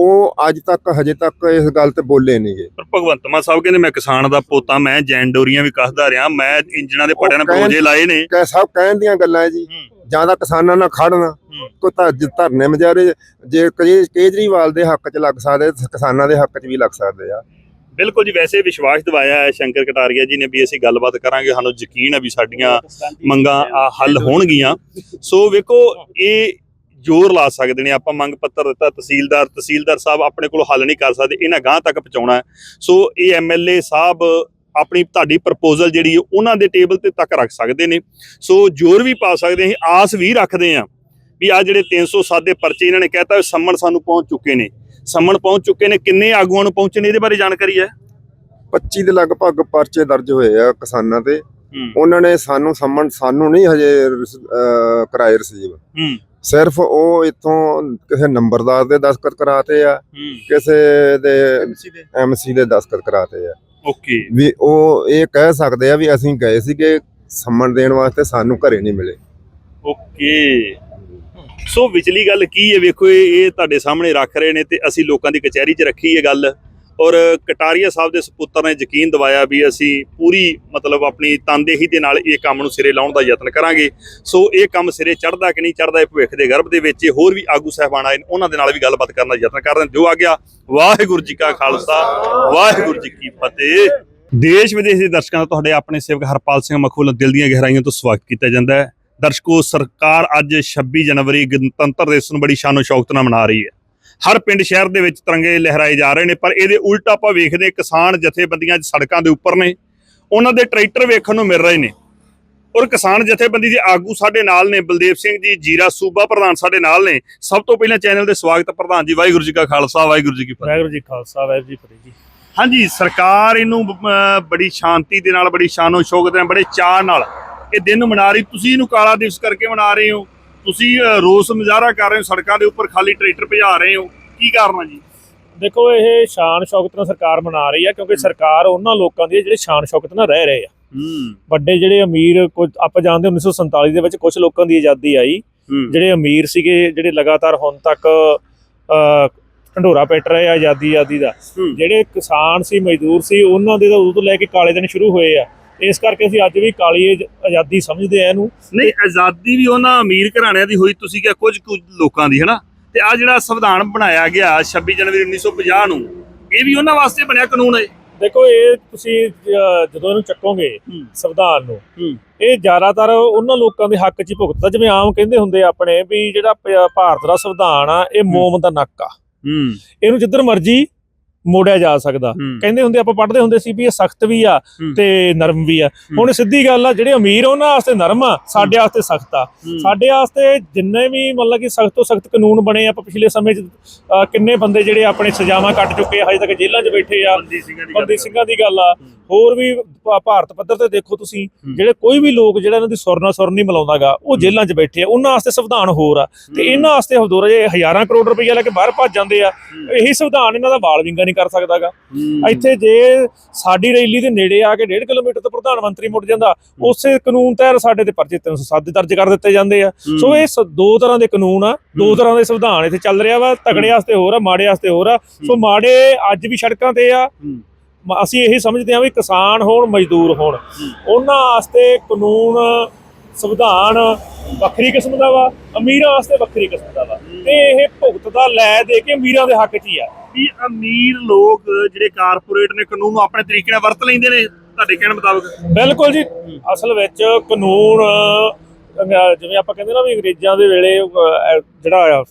ਉਹ ਅੱਜ ਤੱਕ ਹਜੇ ਤੱਕ ਇਸ ਗੱਲ ਤੇ ਬੋਲੇ ਨਹੀਂਗੇ ਪਰ ਭਗਵੰਤ ਮਾਨ ਸਾਹਿਬ ਕਹਿੰਦੇ ਮੈਂ ਕਿਸਾਨ ਦਾ ਪੋਤਾ ਮੈਂ ਜੈਨ ਡੋਰੀਆਂ ਵੀ ਕੱਸਦਾ ਰਿਹਾ ਮੈਂ ਇੰਜਣਾਂ ਦੇ ਪੜਿਆਂ ਨਾਲ ਬਰੋਜੇ ਲਾਏ ਨੇ। ਕਿ ਸਭ ਕਹਿਣ ਦੀਆਂ ਗੱਲਾਂ ਹੈ ਜੀ। ਹੂੰ। ਜਾਂ ਤਾਂ ਕਿਸਾਨਾਂ ਨਾਲ ਖੜਨ ਕੋਈ ਤਾਂ ਧਰਨੇ ਮਜਾਰੇ ਜੇ ਕੇਜ- ਕੇਜਰੀਵਾਲ ਦੇ ਹੱਕ 'ਚ ਲੱਗ ਸਕਦੇ ਕਿਸਾਨਾਂ ਦੇ ਹੱਕ 'ਚ ਵੀ ਲੱਗ ਸਕਦੇ ਆ। ਬਿਲਕੁਲ ਜੀ ਵੈਸੇ ਵਿਸ਼ਵਾਸ ਦਿਵਾਇਆ ਹੈ ਸ਼ੰਕਰ ਕਟਾਰੀਆ ਜੀ ਨੇ ਵੀ ਅਸੀਂ ਗੱਲਬਾਤ ਕਰਾਂਗੇ। ਸਾਨੂੰ ਯਕੀਨ ਹੈ ਵੀ ਸਾਡੀਆਂ ਮੰਗਾਂ ਆ ਹੱਲ ਹੋਣਗੀਆਂ। ਸੋ ਵੇਖੋ ਇਹ ਜ਼ੋਰ ਲਾ ਸਕਦੇ ਨੇ ਆਪਾਂ ਮੰਗ ਪੱਤਰ ਦਿੱਤਾ ਤਹਿਸੀਲਦਾਰ ਤਹਿਸੀਲਦਾਰ ਸਾਹਿਬ ਆਪਣੇ ਕੋਲ ਹੱਲ ਨਹੀਂ ਕਰ ਸਕਦੇ ਇਹਨਾਂ ਗਾਂ ਤੱਕ ਪਹੁੰਚਾਉਣਾ ਸੋ ਇਹ ਐਮਐਲਏ ਸਾਹਿਬ ਆਪਣੀ ਤੁਹਾਡੀ ਪ੍ਰਪੋਜ਼ਲ ਜਿਹੜੀ ਹੈ ਉਹਨਾਂ ਦੇ ਟੇਬਲ ਤੇ ਤੱਕ ਰੱਖ ਸਕਦੇ ਨੇ। ਸੋ ਜ਼ੋਰ ਵੀ ਪਾ ਸਕਦੇ ਅਸੀਂ ਆਸ ਵੀ ਰੱਖਦੇ ਹਾਂ ਵੀ ਆ ਜਿਹੜੇ 307 ਦੇ ਪਰਚੇ ਇਹਨਾਂ ਨੇ ਕਹਿਤਾ ਸੰਮਣ ਸਾਨੂੰ ਪਹੁੰਚ ਚੁੱਕੇ ਨੇ। ਸੰਮਣ ਪਹੁੰਚ ਚੁੱਕੇ ਨੇ ਕਿੰਨੇ ਆਗੂਆਂ ਨੂੰ ਪਹੁੰਚੇ ਨੇ ਇਹਦੇ ਬਾਰੇ ਜਾਣਕਾਰੀ ਹੈ? 25 ਦੇ ਲਗਭਗ ਪਰਚੇ ਦਰਜ ਹੋਏ ਆ ਕਿਸਾਨਾਂ ਤੇ। ਉਹਨਾਂ ਨੇ ਸਾਨੂੰ ਸੰਮਨ ਸਾਨੂੰ ਨਹੀਂ ਹਜੇ ਕਰਾਏ ਰਸੀਵ। ਸਿਰਫ ਉਹ ਇੱਥੋਂ ਕਿਸੇ ਨੰਬਰਦਾਰ ਦੇ ਦਸਤਖਤ ਕਰਾਤੇ ਆ ਕਿਸੇ ਦੇ ਐਮਸੀ ਦੇ। ਦਸਤਖਤ ਕਰਾਤੇ ਆ। ਓਕੇ। ਵੀ ਉਹ ਇਹ ਕਹਿ ਸਕਦੇ ਆ ਵੀ ਅਸੀਂ ਗਏ ਸੀਗੇ ਸੰਮਨ ਦੇਣ ਵਾਸਤੇ ਸਾਨੂੰ ਘਰੇ ਨਹੀਂ ਮਿਲੇ। ਓਕੇ। ਸੋ ਵਿਚਲੀ ਗੱਲ ਕੀ ਹੈ? ਵੇਖੋ ਇਹ ਇਹ ਤੁਹਾਡੇ ਸਾਹਮਣੇ ਰੱਖ ਰਹੇ ਨੇ ਤੇ ਅਸੀਂ ਲੋਕਾਂ ਦੀ ਕਚਹਿਰੀ 'ਚ ਰੱਖੀ ਹੈ ਗੱਲ। ਔਰ ਕਟਾਰੀਆ ਸਾਹਿਬ ਦੇ ਸਪੁੱਤਰ ਨੇ ਯਕੀਨ ਦਿਵਾਇਆ ਵੀ ਅਸੀਂ ਪੂਰੀ ਮਤਲਬ ਆਪਣੀ ਤਨਦੇਹੀ ਦੇ ਨਾਲ ਇਹ ਕੰਮ ਨੂੰ ਸਿਰੇ ਲਾਉਣ ਦਾ ਯਤਨ ਕਰਾਂਗੇ। ਸੋ ਇਹ ਕੰਮ ਸਿਰੇ ਚੜਦਾ ਕਿ ਨਹੀਂ ਚੜਦਾ ਇਹ ਭਵਿੱਖ ਦੇ ਗਰਭ ਦੇ ਵਿੱਚ ਹੋਰ ਵੀ ਆਗੂ ਸਹਿਬਾਨ ਆਏ ਉਹਨਾਂ ਦੇ ਨਾਲ ਵੀ ਗੱਲਬਾਤ ਕਰਨ ਦਾ ਯਤਨ ਕਰ ਰਹੇ ਨੇ। ਜੋ ਆ ਗਿਆ, ਵਾਹਿਗੁਰੂ ਜੀ ਕਾ ਖਾਲਸਾ, ਵਾਹਿਗੁਰੂ ਜੀ ਕੀ ਫਤਿਹ। ਦੇਸ਼ ਵਿਦੇਸ਼ ਦੇ ਦਰਸ਼ਕਾਂ ਦਾ ਤੁਹਾਡੇ ਆਪਣੇ ਸੇਵਕ ਹਰਪਾਲ ਸਿੰਘ ਮਖੂਲ ਦਿਲ ਦੀਆਂ ਗਹਿਰਾਈਆਂ ਤੋਂ ਸਵਾਗਤ ਕੀਤਾ ਜਾਂਦਾ ਹੈ। ਦਰਸ਼ਕੋ, ਸਰਕਾਰ ਅੱਜ 26 ਜਨਵਰੀ ਗਣਤੰਤਰ ਦਿਵਸ ਨੂੰ ਬੜੀ ਸ਼ਾਨੋ ਸ਼ੌਕਤ ਨਾਲ ਮਨਾ ਰਹੀ ਹੈ। ਹਰ ਪਿੰਡ ਸ਼ਹਿਰ ਦੇ ਵਿੱਚ ਤਿਰੰਗੇ ਲਹਿਰਾਏ ਜਾ ਰਹੇ ਨੇ ਪਰ ਇਹਦੇ ਉਲਟ ਆਪਾਂ ਵੇਖਦੇ ਹਾਂ ਕਿਸਾਨ ਜਥੇਬੰਦੀਆਂ ਸੜਕਾਂ ਦੇ ਉੱਪਰ ਨੇ। ਉਹਨਾਂ ਦੇ ਟਰੈਕਟਰ ਵੇਖਣ ਨੂੰ ਮਿਲ ਰਹੇ ਨੇ। ਔਰ ਕਿਸਾਨ ਜਥੇਬੰਦੀ ਦੇ ਆਗੂ ਸਾਡੇ ਨਾਲ ਨੇ ਬਲਦੇਵ ਸਿੰਘ ਜੀ ਜੀਰਾ ਸੂਬਾ ਪ੍ਰਧਾਨ ਸਾਡੇ ਨਾਲ ਨੇ। ਸਭ ਤੋਂ ਪਹਿਲਾਂ ਚੈਨਲ ਦੇ ਸਵਾਗਤ ਪ੍ਰਧਾਨ ਜੀ ਵਾਹਿਗੁਰੂ ਜੀ ਕਾ ਖਾਲਸਾ ਵਾਹਿਗੁਰੂ ਜੀ ਕੀ ਫਤਿਹ। ਵਾਹਿਗੁਰੂ ਜੀ ਖਾਲਸਾ ਵਾਹਿਗੁਰੂ ਜੀ ਫਤਿਹ ਜੀ। ਹਾਂਜੀ ਸਰਕਾਰ ਇਹਨੂੰ ਬੜੀ ਸ਼ਾਂਤੀ ਦੇ ਨਾਲ ਬੜੀ ਸ਼ਾਨੋ ਸ਼ੌਕਤ ਨਾਲ ਬੜੇ ਚਾਅ ਨਾਲ ਇਹ ਦਿਨ ਮਨਾ ਰਹੀ। ਤੁਸੀਂ ਇਹਨੂੰ ਕਾਲਾ ਦਿਵਸ ਕਰਕੇ ਮਨਾ ਰਹੇ ਹੋ। ਤੁਸੀਂ ਰੋਸ ਮੁਜ਼ਾਹਰਾ ਕਰ ਰਹੇ ਹੋ ਸੜਕਾਂ ਦੇ ਉੱਪਰ ਖਾਲੀ ਟਰੈਕਟਰ ਭਜਾ ਰਹੇ ਹੋ ਕੀ ਕਾਰਨ ਹੈ ਜੀ? ਦੇਖੋ ਇਹ ਸ਼ਾਨ ਸ਼ੌਕਤ ਨਾਲ ਸਰਕਾਰ ਮਨਾ ਰਹੀ ਆ ਕਿਉਂਕਿ ਸਰਕਾਰ ਉਹਨਾਂ ਲੋਕਾਂ ਦੀ ਹੈ ਜਿਹੜੇ ਸ਼ਾਨ ਸ਼ੌਕਤ ਨਾਲ ਰਹਿ ਰਹੇ ਆ। ਵੱਡੇ ਜਿਹੜੇ ਅਮੀਰ ਕੁਝ ਆਪਾਂ ਜਾਣਦੇ ਹਾਂ 1947 ਦੇ ਵਿੱਚ ਕੁਝ ਲੋਕਾਂ ਦੀ ਆਜ਼ਾਦੀ ਆਈ। ਜਿਹੜੇ ਅਮੀਰ ਸੀਗੇ ਜਿਹੜੇ ਲਗਾਤਾਰ ਹੁਣ ਤੱਕ ਅ, ਢੰਡੋਰਾ ਪਿੱਟ ਰਹੇ ਆ ਆਜ਼ਾਦੀ ਆਜ਼ਾਦੀ ਦਾ। ਜਿਹੜੇ ਕਿਸਾਨ ਸੀ ਮਜ਼ਦੂਰ ਸੀ ਉਹਨਾਂ ਦੇ ਤਾਂ ਉਦੋਂ ਤੋਂ ਲੈ ਕੇ ਕਾਲੇ ਦਿਨ ਸ਼ੁਰੂ ਹੋਏ ਆ। ਇਸ ਕਰਕੇ ਅਸੀਂ ਅੱਜ ਵੀ ਕਾਲੀ ਆਜ਼- ਆਜ਼ਾਦੀ ਸਮਝਦੇ ਆ ਇਹਨੂੰ। ਨਹੀਂ ਆਜ਼ਾਦੀ ਵੀ ਉਹਨਾਂ ਅਮੀਰ ਘਰਾਣਿਆਂ ਦੀ ਹੋਈ ਤੁਸੀਂ ਕਿਹਾ ਕੁਝ ਕੁਝ ਲੋਕਾਂ ਦੀ ਹੈਨਾ? ਤੇ ਆ ਜਿਹੜਾ ਸੰਵਿਧਾਨ ਬਣਾਇਆ ਗਿਆ 26 ਜਨਵਰੀ 1950 ਨੂੰ ਇਹ ਵੀ ਉਹਨਾਂ ਵਾਸਤੇ ਬਣਿਆ ਕਾਨੂੰਨ ਹੈ? ਦੇਖੋ ਇਹ ਤੁਸੀਂ ਜਦੋਂ ਇਹਨੂੰ ਚੱਕੋਗੇ। ਸੰਵਿਧਾਨ ਨੂੰ। ਇਹ ਜ਼ਿਆਦਾਤਰ ਉਹਨਾਂ ਲੋਕਾਂ ਦੇ ਹੱਕ 'ਚ ਭੁਗਤਦਾ। ਜਿਵੇਂ ਆਮ ਕਹਿੰਦੇ ਹੁੰਦੇ ਆਪਣੇ ਵੀ ਜਿਹੜਾ ਭਾਰਤ ਦਾ ਸੰਵਿਧਾਨ ਆ ਇਹ ਮੋਮ ਦਾ ਨੱਕ ਆ। ਇਹਨੂੰ ਜਿੱਧਰ ਮਰਜ਼ੀ ਮੋੜਿਆ ਜਾ ਸਕਦਾ। ਕਹਿੰਦੇ ਹੁੰਦੇ ਆਪਾਂ ਪੜ੍ਹਦੇ ਹੁੰਦੇ ਸੀ ਵੀ ਇਹ ਸਖਤ ਵੀ ਆ। ਤੇ ਨਰਮ ਵੀ ਆ। ਹੁਣ ਸਿੱਧੀ ਗੱਲ ਆ ਜਿਹੜੇ ਅਮੀਰ ਉਹਨਾਂ ਵਾਸਤੇ ਨਰਮ ਆ ਸਾਡੇ ਵਾਸਤੇ ਸਖਤ ਆ। ਸਾਡੇ ਵਾਸਤੇ ਜਿੰਨੇ ਵੀ ਮਤਲਬ ਕਿ ਸਖਤ ਤੋਂ ਸਖਤ ਕਾਨੂੰਨ ਬਣੇ ਆ ਪਿਛਲੇ ਸਮੇਂ 'ਚ ਕਿੰਨੇ ਬੰਦੇ ਜਿਹੜੇ ਆਪਣੇ ਸਜ਼ਾਵਾਂ ਕੱਟ ਚੁੱਕੇ ਆ ਹਜੇ ਤੱਕ ਜੇਲ੍ਹਾਂ 'ਚ ਬੈਠੇ ਆ। ਬੰਦੀ ਸਿੰਘਾਂ ਦੀ ਗੱਲ ਆ। ਹੋਰ ਵੀ ਭਾਰਤ ਪੱਧਰ ਤੇ ਦੇਖੋ ਤੁਸੀਂ। ਜਿਹੜੇ ਕੋਈ ਵੀ ਲੋਕ ਜਿਹੜਾ ਇਹਨਾਂ ਦੀ ਸੁਰ ਨਾਲ ਸੁਰ ਨਹੀਂ ਮਿਲਾਉਂਦਾਗਾ ਉਹ ਜੇਲ੍ਹਾਂ 'ਚ ਬੈਠੇ ਆ। ਉਹਨਾਂ ਵਾਸਤੇ ਸੰਵਿਧਾਨ ਹੋਰ ਆ। ਤੇ ਇਹਨਾਂ ਵਾਸਤੇ ਹੋਰ ਜੇ ਹਜ਼ਾਰਾਂ ਕਰੋੜ ਰੁਪਈਆ ਲੈ ਕੇ ਬਾਹਰ ਭੱਜ ਜਾਂਦੇ ਆ ਇਹੀ ਸੰਵਿਧਾਨ ਇਹਨਾਂ ਦਾ ਵਾਲ ਵਿੰਗਾ ਨਹੀਂ ਕਰ ਸਕਦਾਗਾ। ਇੱਥੇ ਜੇ ਸਾਡੀ ਰੈਲੀ ਦੇ ਨੇੜੇ ਆ ਕੇ 1.5 ਕਿਲੋਮੀਟਰ ਤੋਂ ਪ੍ਰਧਾਨ ਮੰਤਰੀ ਮੁੜ ਜਾਂਦਾ ਉਸੇ ਕਾਨੂੰਨ ਤਹਿਤ ਸਾਡੇ ਤੇ ਪਰਚੇ 307 ਦੇ ਦਰਜ ਕਰ ਦਿੱਤੇ ਜਾਂਦੇ ਆ। ਸੋ ਇਹ ਦੋ ਤਰ੍ਹਾਂ ਦੇ ਕਾਨੂੰਨ ਆ ਦੋ ਤਰ੍ਹਾਂ ਦੇ ਸੰਵਿਧਾਨ ਇੱਥੇ ਚੱਲ ਰਿਹਾ ਵਾ ਤਗੜੇ ਵਾਸਤੇ ਹੋਰ ਆ ਮਾੜੇ ਵਾਸਤੇ ਹੋਰ ਆ। ਸੋ ਮਾੜੇ ਅੱਜ ਵੀ ਸੜਕਾਂ ਤੇ ਆ। ਅਸੀਂ ਇਹੀ ਸਮਝਦੇ ਹਾਂ ਵੀ ਕਿਸਾਨ ਹੋਣ ਮਜ਼ਦੂਰ ਹੋਣ। ਉਹਨਾਂ ਵਾਸਤੇ ਕਾਨੂੰਨ ਸੰਵਿਧਾਨ ਵੱਖਰੀ ਕਿਸਮ ਦਾ ਵਾ ਅਮੀਰਾਂ ਵਾਸਤੇ ਵੱਖਰੀ ਕਿਸਮ ਦਾ ਵਾ। ਤੇ ਇਹ ਭੁਗਤ ਦਾ ਲੈ ਦੇ ਕੇ ਅਮੀਰਾਂ ਦੇ ਹੱਕ 'ਚ ਹੀ ਆ। ਵੀ ਅਮੀਰ ਲੋਕ ਜਿਹੜੇ ਕਾਰਪੋਰੇਟ ਨੇ ਕਾਨੂੰਨ ਨੂੰ ਆਪਣੇ ਤਰੀਕੇ ਨਾਲ ਵਰਤ ਲੈਂਦੇ ਨੇ ਤੁਹਾਡੇ ਕਹਿਣ ਮੁਤਾਬਕ? ਬਿਲਕੁਲ ਜੀ। ਅਸਲ ਵਿੱਚ ਕਾਨੂੰਨ ਜਿਵੇਂ ਆਪਾਂ ਕਹਿੰਦੇ ਨਾ ਵੀ ਅੰਗਰੇਜ਼ਾਂ ਦੇ ਵੇਲੇ ਜਿਹੜਾ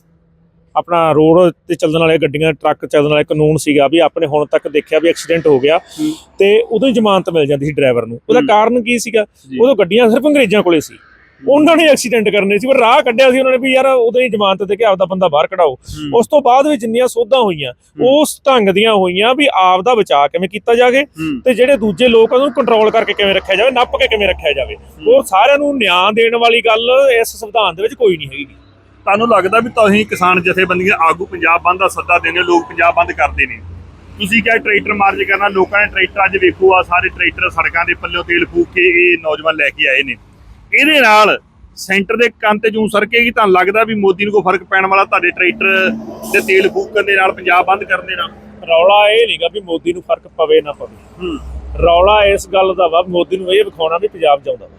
ਆਪਣਾ ਰੋਡ ਤੇ ਚੱਲਣ ਵਾਲੇ ਗੱਡੀਆਂ ਟਰੱਕ ਚੱਲਣ ਵਾਲੇ ਕਾਨੂੰਨ ਸੀਗਾ ਵੀ ਆਪਣੇ ਹੁਣ ਤੱਕ ਦੇਖਿਆ ਵੀ ਐਕਸੀਡੈਂਟ ਹੋ ਗਿਆ। ਤੇ ਉਦੋਂ ਹੀ ਜ਼ਮਾਨਤ ਮਿਲ ਜਾਂਦੀ ਸੀ ਡਰਾਈਵਰ ਨੂੰ। ਉਹਦਾ। ਕਾਰਨ ਕੀ ਸੀਗਾ। ਉਦੋਂ ਗੱਡੀਆਂ ਸਿਰਫ ਅੰਗਰੇਜ਼ਾਂ ਕੋਲੇ ਸੀ। ਉਹਨਾਂ ਨੇ ਐਕਸੀਡੈਂਟ ਕਰਨੇ ਸੀ ਪਰ ਰਾਹ ਕੱਢਿਆ ਸੀ ਉਹਨਾਂ ਨੇ ਵੀ ਯਾਰ ਉਦੋਂ ਹੀ ਜ਼ਮਾਨਤ ਦੇ ਕੇ ਆਪਦਾ ਬੰਦਾ ਬਾਹਰ ਕਢਾਓ। ਉਸ ਤੋਂ ਬਾਅਦ ਵੀ ਜਿੰਨੀਆਂ ਸੋਧਾਂ ਹੋਈਆਂ ਉਸ ਢੰਗ ਦੀਆਂ ਹੋਈਆਂ ਵੀ ਆਪ ਦਾ ਬਚਾਅ ਕਿਵੇਂ ਕੀਤਾ ਜਾਵੇ। ਤੇ ਜਿਹੜੇ ਦੂਜੇ ਲੋਕ ਉਹਨੂੰ ਕੰਟਰੋਲ ਕਰਕੇ ਕਿਵੇਂ ਰੱਖਿਆ ਜਾਵੇ ਨੱਪ ਕੇ ਕਿਵੇਂ ਰੱਖਿਆ ਜਾਵੇ। ਉਹ ਸਾਰਿਆਂ ਨੂੰ ਨਿਆਂ ਦੇਣ ਵਾਲੀ ਗੱਲ ਇਸ ਸੰਵਿਧਾਨ ਦੇ ਵਿੱਚ ਕੋਈ ਨਹੀਂ ਹੈਗੀ। ਤੁਹਾਨੂੰ ਲੱਗਦਾ ਵੀ ਤੁਸੀਂ ਕਿਸਾਨ ਜਥੇਬੰਦੀਆਂ ਆਗੂ ਪੰਜਾਬ ਬੰਦ ਦਾ ਸੱਦਾ ਦਿੰਦੇ ਲੋਕ ਪੰਜਾਬ ਬੰਦ ਕਰਦੇ ਨੇ। ਤੁਸੀਂ ਕਿਹਾ ਟਰੈਕਟਰ ਮਾਰਚ ਕਰਨਾ ਲੋਕਾਂ ਨੇ ਟਰੈਕਟਰ ਅੱਜ ਵੇਖੋ ਆ ਸਾਰੇ ਟਰੈਕਟਰ ਸੜਕਾਂ ਦੇ ਪੱਲਿਓਂ ਤੇਲ ਫੂਕ ਕੇ ਇਹ ਨੌਜਵਾਨ ਲੈ ਕੇ ਆਏ ਨੇ। ਇਹਦੇ ਨਾਲ ਸੈਂਟਰ ਦੇ ਕੰਨ ਤੇ ਜੂੰ ਸਰਕੇਗੀ ਤੁਹਾਨੂੰ ਲੱਗਦਾ ਵੀ ਮੋਦੀ ਨੂੰ ਕੋਈ ਫ਼ਰਕ ਪੈਣ ਵਾਲਾ ਤੁਹਾਡੇ ਟਰੈਕਟਰ ਤੇ ਤੇਲ ਫੂਕਣ ਦੇ ਨਾਲ ਪੰਜਾਬ ਬੰਦ ਕਰਨ ਦੇ ਨਾਲ। ਰੌਲਾ ਇਹ ਨਹੀਂਗਾ ਵੀ ਮੋਦੀ ਨੂੰ ਫ਼ਰਕ ਪਵੇ ਨਾ ਪਵੇ। ਹੂੰ। ਰੌਲਾ ਇਸ ਗੱਲ ਦਾ ਵਾ ਮੋਦੀ ਨੂੰ ਇਹ ਵਿਖਾਉਣਾ ਵੀ ਪੰਜਾਬ ਜਾਉਂਦਾ ਵਾ।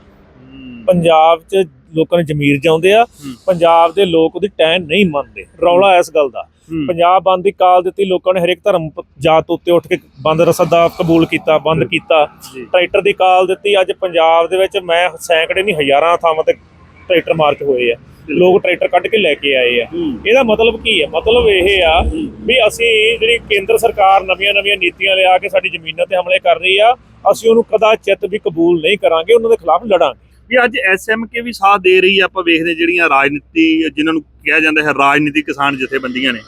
ਪੰਜਾਬ 'ਚ ਲੋਕਾਂ ਨੇ ਜ਼ਮੀਰ ਜਾਉਂਦੇ ਆ। ਪੰਜਾਬ ਦੇ ਲੋਕ ਉਹਦੀ ਟੈਨ ਨਹੀਂ ਮੰਨਦੇ। ਰੌਲਾ ਇਸ ਗੱਲ ਦਾ। ਪੰਜਾਬ ਬੰਦ ਦੀ ਕਾਲ ਦਿੱਤੀ ਲੋਕਾਂ ਨੇ ਹਰੇਕ ਧਰਮ ਜਾਤ ਉੱਤੇ ਉੱਠ ਕੇ ਬੰਦ ਰਸਦ ਦਾ ਕਬੂਲ ਕੀਤਾ ਬੰਦ ਕੀਤਾ। ਟਰੈਕਟਰ ਦੀ ਕਾਲ ਦਿੱਤੀ ਅੱਜ ਪੰਜਾਬ ਦੇ ਵਿੱਚ ਮੈਂ ਸੈਂਕੜੇ ਨਹੀਂ ਹਜ਼ਾਰਾਂ ਥਾਵਾਂ ਤੇ ਟਰੈਕਟਰ ਮਾਰਚ ਹੋਏ ਆ। ਲੋਕ ਟਰੈਕਟਰ ਕੱਢ ਕੇ ਲੈ ਕੇ ਆਏ ਆ। ਇਹਦਾ ਮਤਲਬ ਕੀ ਹੈ ਮਤਲਬ ਇਹ ਆ ਵੀ ਅਸੀਂ ਜਿਹੜੀ ਕੇਂਦਰ ਸਰਕਾਰ ਨਵੀਆਂ ਨਵੀਆਂ ਨੀਤੀਆਂ ਲਿਆ ਕੇ ਸਾਡੀ ਜ਼ਮੀਨਾਂ ਤੇ ਹਮਲੇ ਕਰ ਰਹੀ ਆ ਅਸੀਂ ਉਹਨੂੰ ਕਦਾ ਚਿੱਤ ਵੀ ਕਬੂਲ ਨਹੀਂ ਕਰਾਂਗੇ ਉਹਨਾਂ ਦੇ ਖਿਲਾਫ ਲੜਾਂਗੇ। ਵੀ ਅੱਜ ਐਸਐਮਕੇ ਵੀ ਸਾਥ ਦੇ ਰਹੀ ਆ ਆਪਾਂ ਵੇਖਦੇ ਜਿਹੜੀਆਂ ਰਾਜਨੀਤੀ ਜਿਨ੍ਹਾਂ ਨੂੰ ਕਿਹਾ ਜਾਂਦਾ ਹੈ ਰਾਜਨੀਤੀ ਕਿਸਾਨ ਜਥੇਬੰਦੀਆਂ ਨੇ।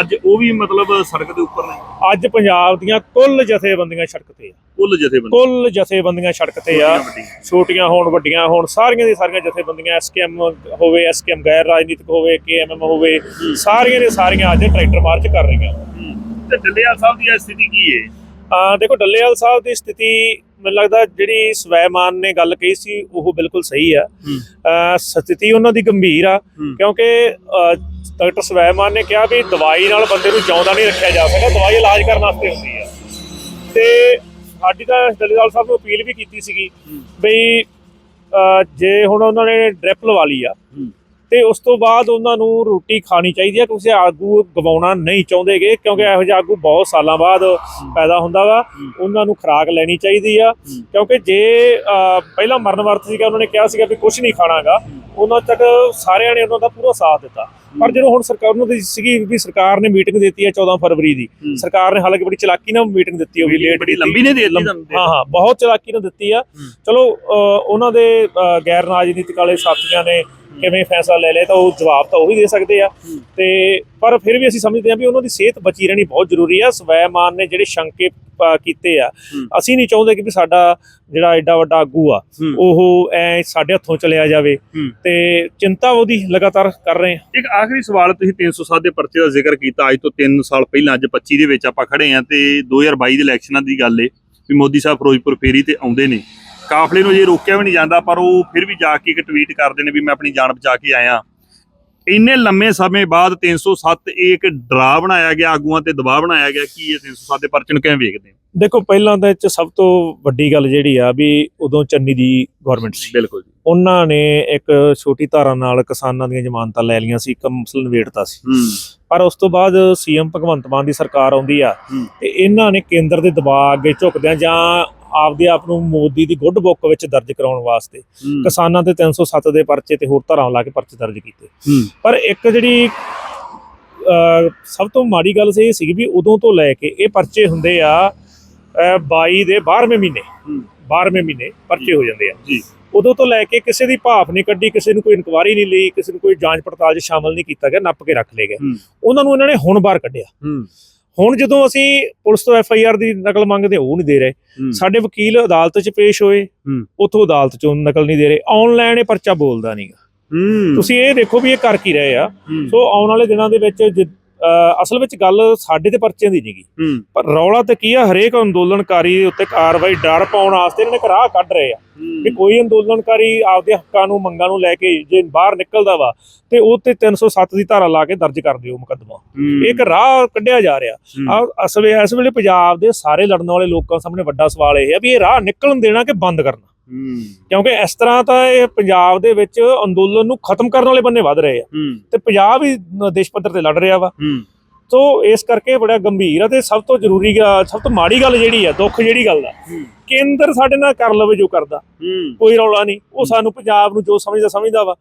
ਅੱਜ ਉਹ ਵੀ ਮਤਲਬ ਸੜਕ ਦੇ ਉੱਪਰ ਨੇ। ਅੱਜ ਪੰਜਾਬ ਦੀਆਂ ਕੁੱਲ ਜਥੇਬੰਦੀਆਂ ਸੜਕ ਤੇ ਆ। ਕੁੱਲ ਜਥੇਬੰਦੀ ਕੁੱਲ ਜਥੇਬੰਦੀਆਂ ਸੜਕ ਤੇ ਆ। ਛੋਟੀਆਂ ਹੋਣ ਵੱਡੀਆਂ ਹੋਣ ਸਾਰੀਆਂ ਦੀ ਸਾਰੀਆਂ ਜਥੇਬੰਦੀਆਂ ਐਸਕੇਐਮ ਹੋਵੇ ਐਸਕੇਐਮ ਗੈਰ ਰਾਜਨੀਤਿਕ ਹੋਵੇ ਕੇਐਮਐਮ ਹੋਵੇ ਸਾਰੀਆਂ ਦੇ ਸਾਰੀਆਂ ਅੱਜ ਟਰੈਕਟਰ ਮਾਰਚ ਕਰ ਰਹੀਆਂ। ਤੇ ਡੱਲੇਵਾਲ ਸਾਹਿਬ ਦੀ ਸਥਿਤੀ ਕੀ ਹੈ ਦੇਖੋ ਡੱਲੇਵਾਲ ਸਾਹਿਬ ਦੀ ਸਥਿਤੀ ਮੈਨੂੰ ਲੱਗਦਾ ਜਿਹੜੀ ਸਵੈਮਾਨ ਨੇ ਗੱਲ ਕਹੀ ਸੀ ਉਹ ਬਿਲਕੁਲ ਸਹੀ ਆ ਸਥਿਤੀ ਉਹਨਾਂ ਦੀ ਗੰਭੀਰ ਆ। ਕਿਉਂਕਿ ਡਾਕਟਰ ਸਵੈਮਾਨ ਨੇ ਕਿਹਾ ਵੀ ਦਵਾਈ ਨਾਲ ਬੰਦੇ ਨੂੰ ਜਿਉਂਦਾ ਨਹੀਂ ਰੱਖਿਆ ਜਾ ਸਕਦਾ ਦਵਾਈ ਇਲਾਜ ਕਰਨ ਵਾਸਤੇ ਹੁੰਦੀ ਆ ਤੇ ਸਾਡੀ ਤਾਂ ਡੱਲੇਵਾਲ ਸਾਹਿਬ ਨੂੰ ਅਪੀਲ ਵੀ ਕੀਤੀ ਸੀਗੀ ਬਈ ਜੇ ਹੁਣ ਉਹਨਾਂ ਨੇ ਡ੍ਰਿਪ ਲਵਾ ਲਈ ਆ। ਤੇ ਉਸ ਤੋਂ ਬਾਅਦ ਉਹਨਾਂ ਨੂੰ ਰੋਟੀ ਖਾਣੀ ਚਾਹੀਦੀ ਆ ਕਿਉਂਕਿ ਆਗੂ ਗਵਾਉਣਾ ਨਹੀਂ ਚਾਹੁੰਦੇਗੇ ਕਿਉਂਕਿ ਇਹੋ ਜਿਹਾ ਆਗੂ ਬਹੁਤ ਸਾਲਾਂ ਬਾਅਦ ਪੈਦਾ ਹੁੰਦਾ ਵਾ ਉਹਨਾਂ ਨੂੰ ਖੁਰਾਕ ਲੈਣੀ ਚਾਹੀਦੀ ਆ ਕਿਉਂਕਿ ਜੇ ਪਹਿਲਾਂ ਮਰਨ ਵਰਤ ਸੀਗਾ ਉਹਨਾਂ ਨੇ ਕਿਹਾ ਸੀਗਾ ਵੀ ਕੁਝ ਨਹੀਂ ਖਾਣਾਗਾ ਉਹਨਾਂ ਤੱਕ ਸਾਰਿਆਂ ਨੇ ਉਹਨਾਂ ਦਾ ਪੂਰਾ ਸਾਥ ਦਿੱਤਾ। ਪਰ ਜਦੋਂ ਹੁਣ ਸਰਕਾਰ ਦੀ ਸੀਗੀ ਵੀ ਸਰਕਾਰ ਨੇ ਮੀਟਿੰਗ ਦਿੱਤੀ ਹੈ 14 ਫਰਵਰੀ ਦੀ ਹੂੰ। ਸਰਕਾਰ ਨੇ ਹਾਲਾਂਕਿ ਬੜੀ ਚਲਾਕੀ ਨਾਲ ਮੀਟਿੰਗ ਦਿੱਤੀ ਹੋਗੀ ਲੇਟ ਬੜੀ ਲੰਬੀ ਨੇ ਦੇ ਦਿੱਤੀ ਹਾਂ ਹਾਂ ਬਹੁਤ ਚਲਾਕੀ ਨਾਲ ਦਿੱਤੀ ਆ। ਚਲੋ ਉਹਨਾਂ ਦੇ ਗੈਰ ਰਾਜਨੀਤਿਕ ਵਾਲੇ ਸਾਥੀਆਂ ਨੇ ਕਿਵੇਂ ਫੈਸਲਾ ਲੈ ਲਿਆ ਤਾਂ ਉਹ ਜਵਾਬ ਤਾਂ ਉਹੀ ਦੇ ਸਕਦੇ ਆ। ਤੇ ਪਰ ਫਿਰ ਵੀ ਅਸੀਂ ਸਮਝਦੇ ਹਾਂ ਵੀ ਉਹਨਾਂ ਦੀ ਸਿਹਤ ਬਚੀ ਰਹਿਣੀ ਬਹੁਤ ਜ਼ਰੂਰੀ ਆ। ਸਵੈਮਾਨ ਨੇ ਜਿਹੜੇ ਸ਼ੰਕੇ ਕੀਤੇ ਆ। ਅਸੀਂ ਨਹੀਂ ਚਾਹੁੰਦੇ ਕਿ ਵੀ ਸਾਡਾ ਜਿਹੜਾ ਐਡਾ ਵੱਡਾ ਆਗੂ ਆ। ਉਹ ਐ ਸਾਡੇ ਹੱਥੋਂ ਚਲਿਆ ਜਾਵੇ। ਤੇ ਚਿੰਤਾ ਉਹਦੀ ਲਗਾਤਾਰ ਕਰ ਰਹੇ ਹਾਂ। ਇੱਕ ਆਖਰੀ ਸਵਾਲ ਤੁਸੀਂ 307 ਦੇ ਪਰਚੇ ਦਾ ਜ਼ਿਕਰ ਕੀਤਾ। ਅੱਜ ਤੋਂ 3 ਸਾਲ ਪਹਿਲਾਂ ਅੱਜ 25 ਦੇ ਵਿੱਚ ਆਪਾਂ ਖੜੇ ਆ ਤੇ 2022 ਦੇ ਇਲੈਕਸ਼ਨਾਂ ਦੀ ਗੱਲ ਏ ਵੀ ਮੋਦੀ ਸਾਹਿਬ ਫਿਰੋਜ਼ਪੁਰ ਫੇਰੀ ਤੇ ਆਉਂਦੇ ਨੇ। ਕਾਫਲੇ ਨੂੰ ਜੇ ਰੋਕਿਆ ਵੀ ਨਹੀਂ ਜਾਂਦਾ ਪਰ ਉਹ ਫਿਰ ਵੀ ਜਾ ਕੇ ਇੱਕ ਟਵੀਟ ਕਰਦੇ ਨੇ ਵੀ ਮੈਂ ਆਪਣੀ ਜਾਨ ਬਚਾ ਕੇ ਆਇਆ। ਇੰਨੇ ਲੰਮੇ ਸਮੇਂ ਬਾਅਦ 307 ਇਹ ਇੱਕ ਡਰਾ ਬਣਾਇਆ ਗਿਆ ਆਗੂਆਂ ਤੇ ਦਬਾਅ ਬਣਾਇਆ ਗਿਆ ਕੀ ਇਹ 307 ਦੇ ਪਰਚੇ ਨੂੰ ਕਿਵੇਂ ਵੇਖਦੇ ਦੇਖੋ ਪਹਿਲਾਂ ਤਾਂ ਇਹ ਸਭ ਤੋਂ ਵੱਡੀ ਗੱਲ ਜਿਹੜੀ ਆ ਵੀ ਉਦੋਂ ਚੰਨੀ ਦੀ ਗਵਰਨਮੈਂਟ ਸੀ। ਬਿਲਕੁਲ ਜੀ। ਉਹਨਾਂ ਨੇ ਇੱਕ ਛੋਟੀ ਧਾਰਾ ਨਾਲ ਕਿਸਾਨਾਂ ਦੀਆਂ ਜ਼ਮਾਨਤਾਂ ਲੈ ਲਈਆਂ ਸੀ ਕੰਮ ਮਸਲਾ ਨਿਬੇੜਤਾ ਸੀ। ਪਰ ਉਸ ਤੋਂ ਬਾਅਦ ਸੀਐਮ ਭਗਵੰਤ ਮਾਨ ਦੀ ਸਰਕਾਰ ਆਉਂਦੀ ਆ। ਤੇ ਇਹਨਾਂ ਨੇ ਕੇਂਦਰ ਦੇ ਦਬਾਅ ਅੱਗੇ ਝੁਕਦਿਆਂ ਜਾਂ ਆਪਦੇ ਆਪ ਨੂੰ ਮੋਦੀ ਦੀ ਗੁੱਡ ਬੁੱਕ ਵਿੱਚ ਦਰਜ ਕਰਾਉਣ ਵਾਸਤੇ ਕਿਸਾਨਾਂ ਤੇ 307 ਦੇ ਪਰਚੇ ਤੇ ਹੋਰ ਧਾਰਾਵਾਂ ਲਾ ਕੇ ਪਰਚੇ ਦਰਜ ਕੀਤੇ। ਪਰ ਇੱਕ ਜਿਹੜੀ ਸਭ ਤੋਂ ਮਾੜੀ ਗੱਲ ਸੀ ਇਹ ਸੀ ਵੀ ਉਦੋਂ ਤੋਂ ਲੈ ਕੇ ਇਹ ਪਰਚੇ ਹੁੰਦੇ ਆ ਅਹ, 22 ਦੇ 12ਵੇਂ ਮਹੀਨੇ। ਹੂੰ। 12ਵੇਂ ਮਹੀਨੇ ਪਰਚੇ ਹੋ ਜਾਂਦੇ ਆ। ਜੀ। ਉਦੋਂ ਤੋਂ ਲੈ ਕੇ ਕਿਸੇ ਦੀ ਭਾਫ ਨਹੀਂ ਕੱਢੀ ਕਿਸੇ ਨੂੰ ਕੋਈ ਇਨਕੁਆਰੀ ਨਹੀਂ ਲਈ ਕਿਸੇ ਨੂੰ ਕੋਈ ਜਾਂਚ ਪੜਤਾਲ 'ਚ ਸ਼ਾਮਲ ਨਹੀਂ ਕੀਤਾ ਗਿਆ ਨੱਪ ਕੇ ਰੱਖ ਲਏ ਗਏ। ਉਹਨਾਂ ਨੂੰ ਇਹਨਾਂ ਨੇ ਹੁਣ ਬਾਹਰ ਕੱਢਿਆ। ਹੁਣ ਜਦੋਂ ਅਸੀਂ ਪੁਲਿਸ ਤੋਂ ਐਫ ਆਈ ਆਰ ਦੀ ਨਕਲ ਮੰਗਦੇ ਉਹ ਨਹੀਂ ਦੇ ਰਹੇ। ਸਾਡੇ ਵਕੀਲ ਅਦਾਲਤ 'ਚ ਪੇਸ਼ ਹੋਏ। ਉਥੋਂ ਅਦਾਲਤ 'ਚੋਂ ਨਕਲ ਨਹੀਂ ਦੇ ਰਹੇ। ਆਨਲਾਈਨ ਇਹ ਪਰਚਾ ਬੋਲਦਾ ਨਹੀਂਗਾ ਤੁਸੀਂ ਇਹ ਦੇਖੋ ਵੀ ਇਹ ਕਰ ਕੀ ਰਹੇ ਆ। ਸੋ ਆਉਣ ਵਾਲੇ ਦਿਨਾਂ ਦੇ ਵਿੱਚ ਅਸਲ ਵਿੱਚ ਗੱਲ ਸਾਡੇ ਤੇ ਪਰਚਿਆਂ ਦੀ ਨਹੀਂਗੀ ਪਰ ਰੌਲਾ ਤੇ ਕੀ ਆ ਹਰੇਕ ਅੰਦੋਲਨਕਾਰੀ ਦੇ ਉੱਤੇ ਕਾਰਵਾਈ ਡਰ ਪਾਉਣ ਵਾਸਤੇ ਇਹਨਾਂ ਨੇ ਰਾਹ ਕੱਢ ਰਹੇ ਆ। ਕਿ ਕੋਈ ਅੰਦੋਲਨਕਾਰੀ ਆਪਦੇ ਹੱਕਾਂ ਨੂੰ ਮੰਗਾਂ ਨੂੰ ਲੈ ਕੇ ਜੇ ਬਾਹਰ ਨਿਕਲਦਾ ਵਾ ਤੇ ਉਹ ਤੇ 307 ਦੀ ਧਾਰਾ ਲਾ ਕੇ ਦਰਜ ਕਰ ਦਿਓ ਮੁਕੱਦਮਾ। ਇੱਕ ਰਾਹ ਕੱਢਿਆ ਜਾ ਰਿਹਾ। ਆ ਅਸਲ ਵਿੱਚ ਇਸ ਵੇਲੇ ਪੰਜਾਬ ਦੇ ਸਾਰੇ ਲੜਨ ਵਾਲੇ ਲੋਕਾਂ ਸਾਹਮਣੇ ਵੱਡਾ ਸਵਾਲ ਇਹ ਹੈ ਵੀ ਇਹ ਰਾਹ ਨਿਕਲਣ ਦੇਣਾ ਕਿ ਬੰਦ ਕਰਨਾ? ਕਿਉਂਕਿ ਇਸ ਤਰ੍ਹਾਂ ਤਾਂ ਇਹ ਪੰਜਾਬ ਦੇ ਵਿੱਚ ਅੰਦੋਲਨ ਨੂੰ ਖਤਮ ਕਰਨ ਵਾਲੇ ਬੰਨੇ ਵੱਧ ਰਹੇ ਆ। ਤੇ ਪੰਜਾਬ ਹੀ ਦੇਸ਼ ਪੱਧਰ ਤੇ ਲੜ ਰਿਹਾ ਵਾ। ਸੋ ਇਸ ਕਰਕੇ ਬੜਾ ਗੰਭੀਰ ਆ ਤੇ ਸਭ ਤੋਂ ਜ਼ਰੂਰੀ ਸਭ ਤੋਂ ਮਾੜੀ ਗੱਲ ਜਿਹੜੀ ਆ ਦੁੱਖ ਜਿਹੜੀ ਗੱਲ ਹੂੰ। ਕੇਂਦਰ ਸਾਡੇ ਨਾਲ ਕਰ ਲਵੇ ਜੋ ਕਰਦਾ। ਕੋਈ ਰੌਲਾ ਨਹੀਂ। ਉਹ ਸਾਨੂੰ ਪੰਜਾਬ ਨੂੰ ਜੋ ਸਮਝਦਾ ਸਮਝਦਾ ਵਾ।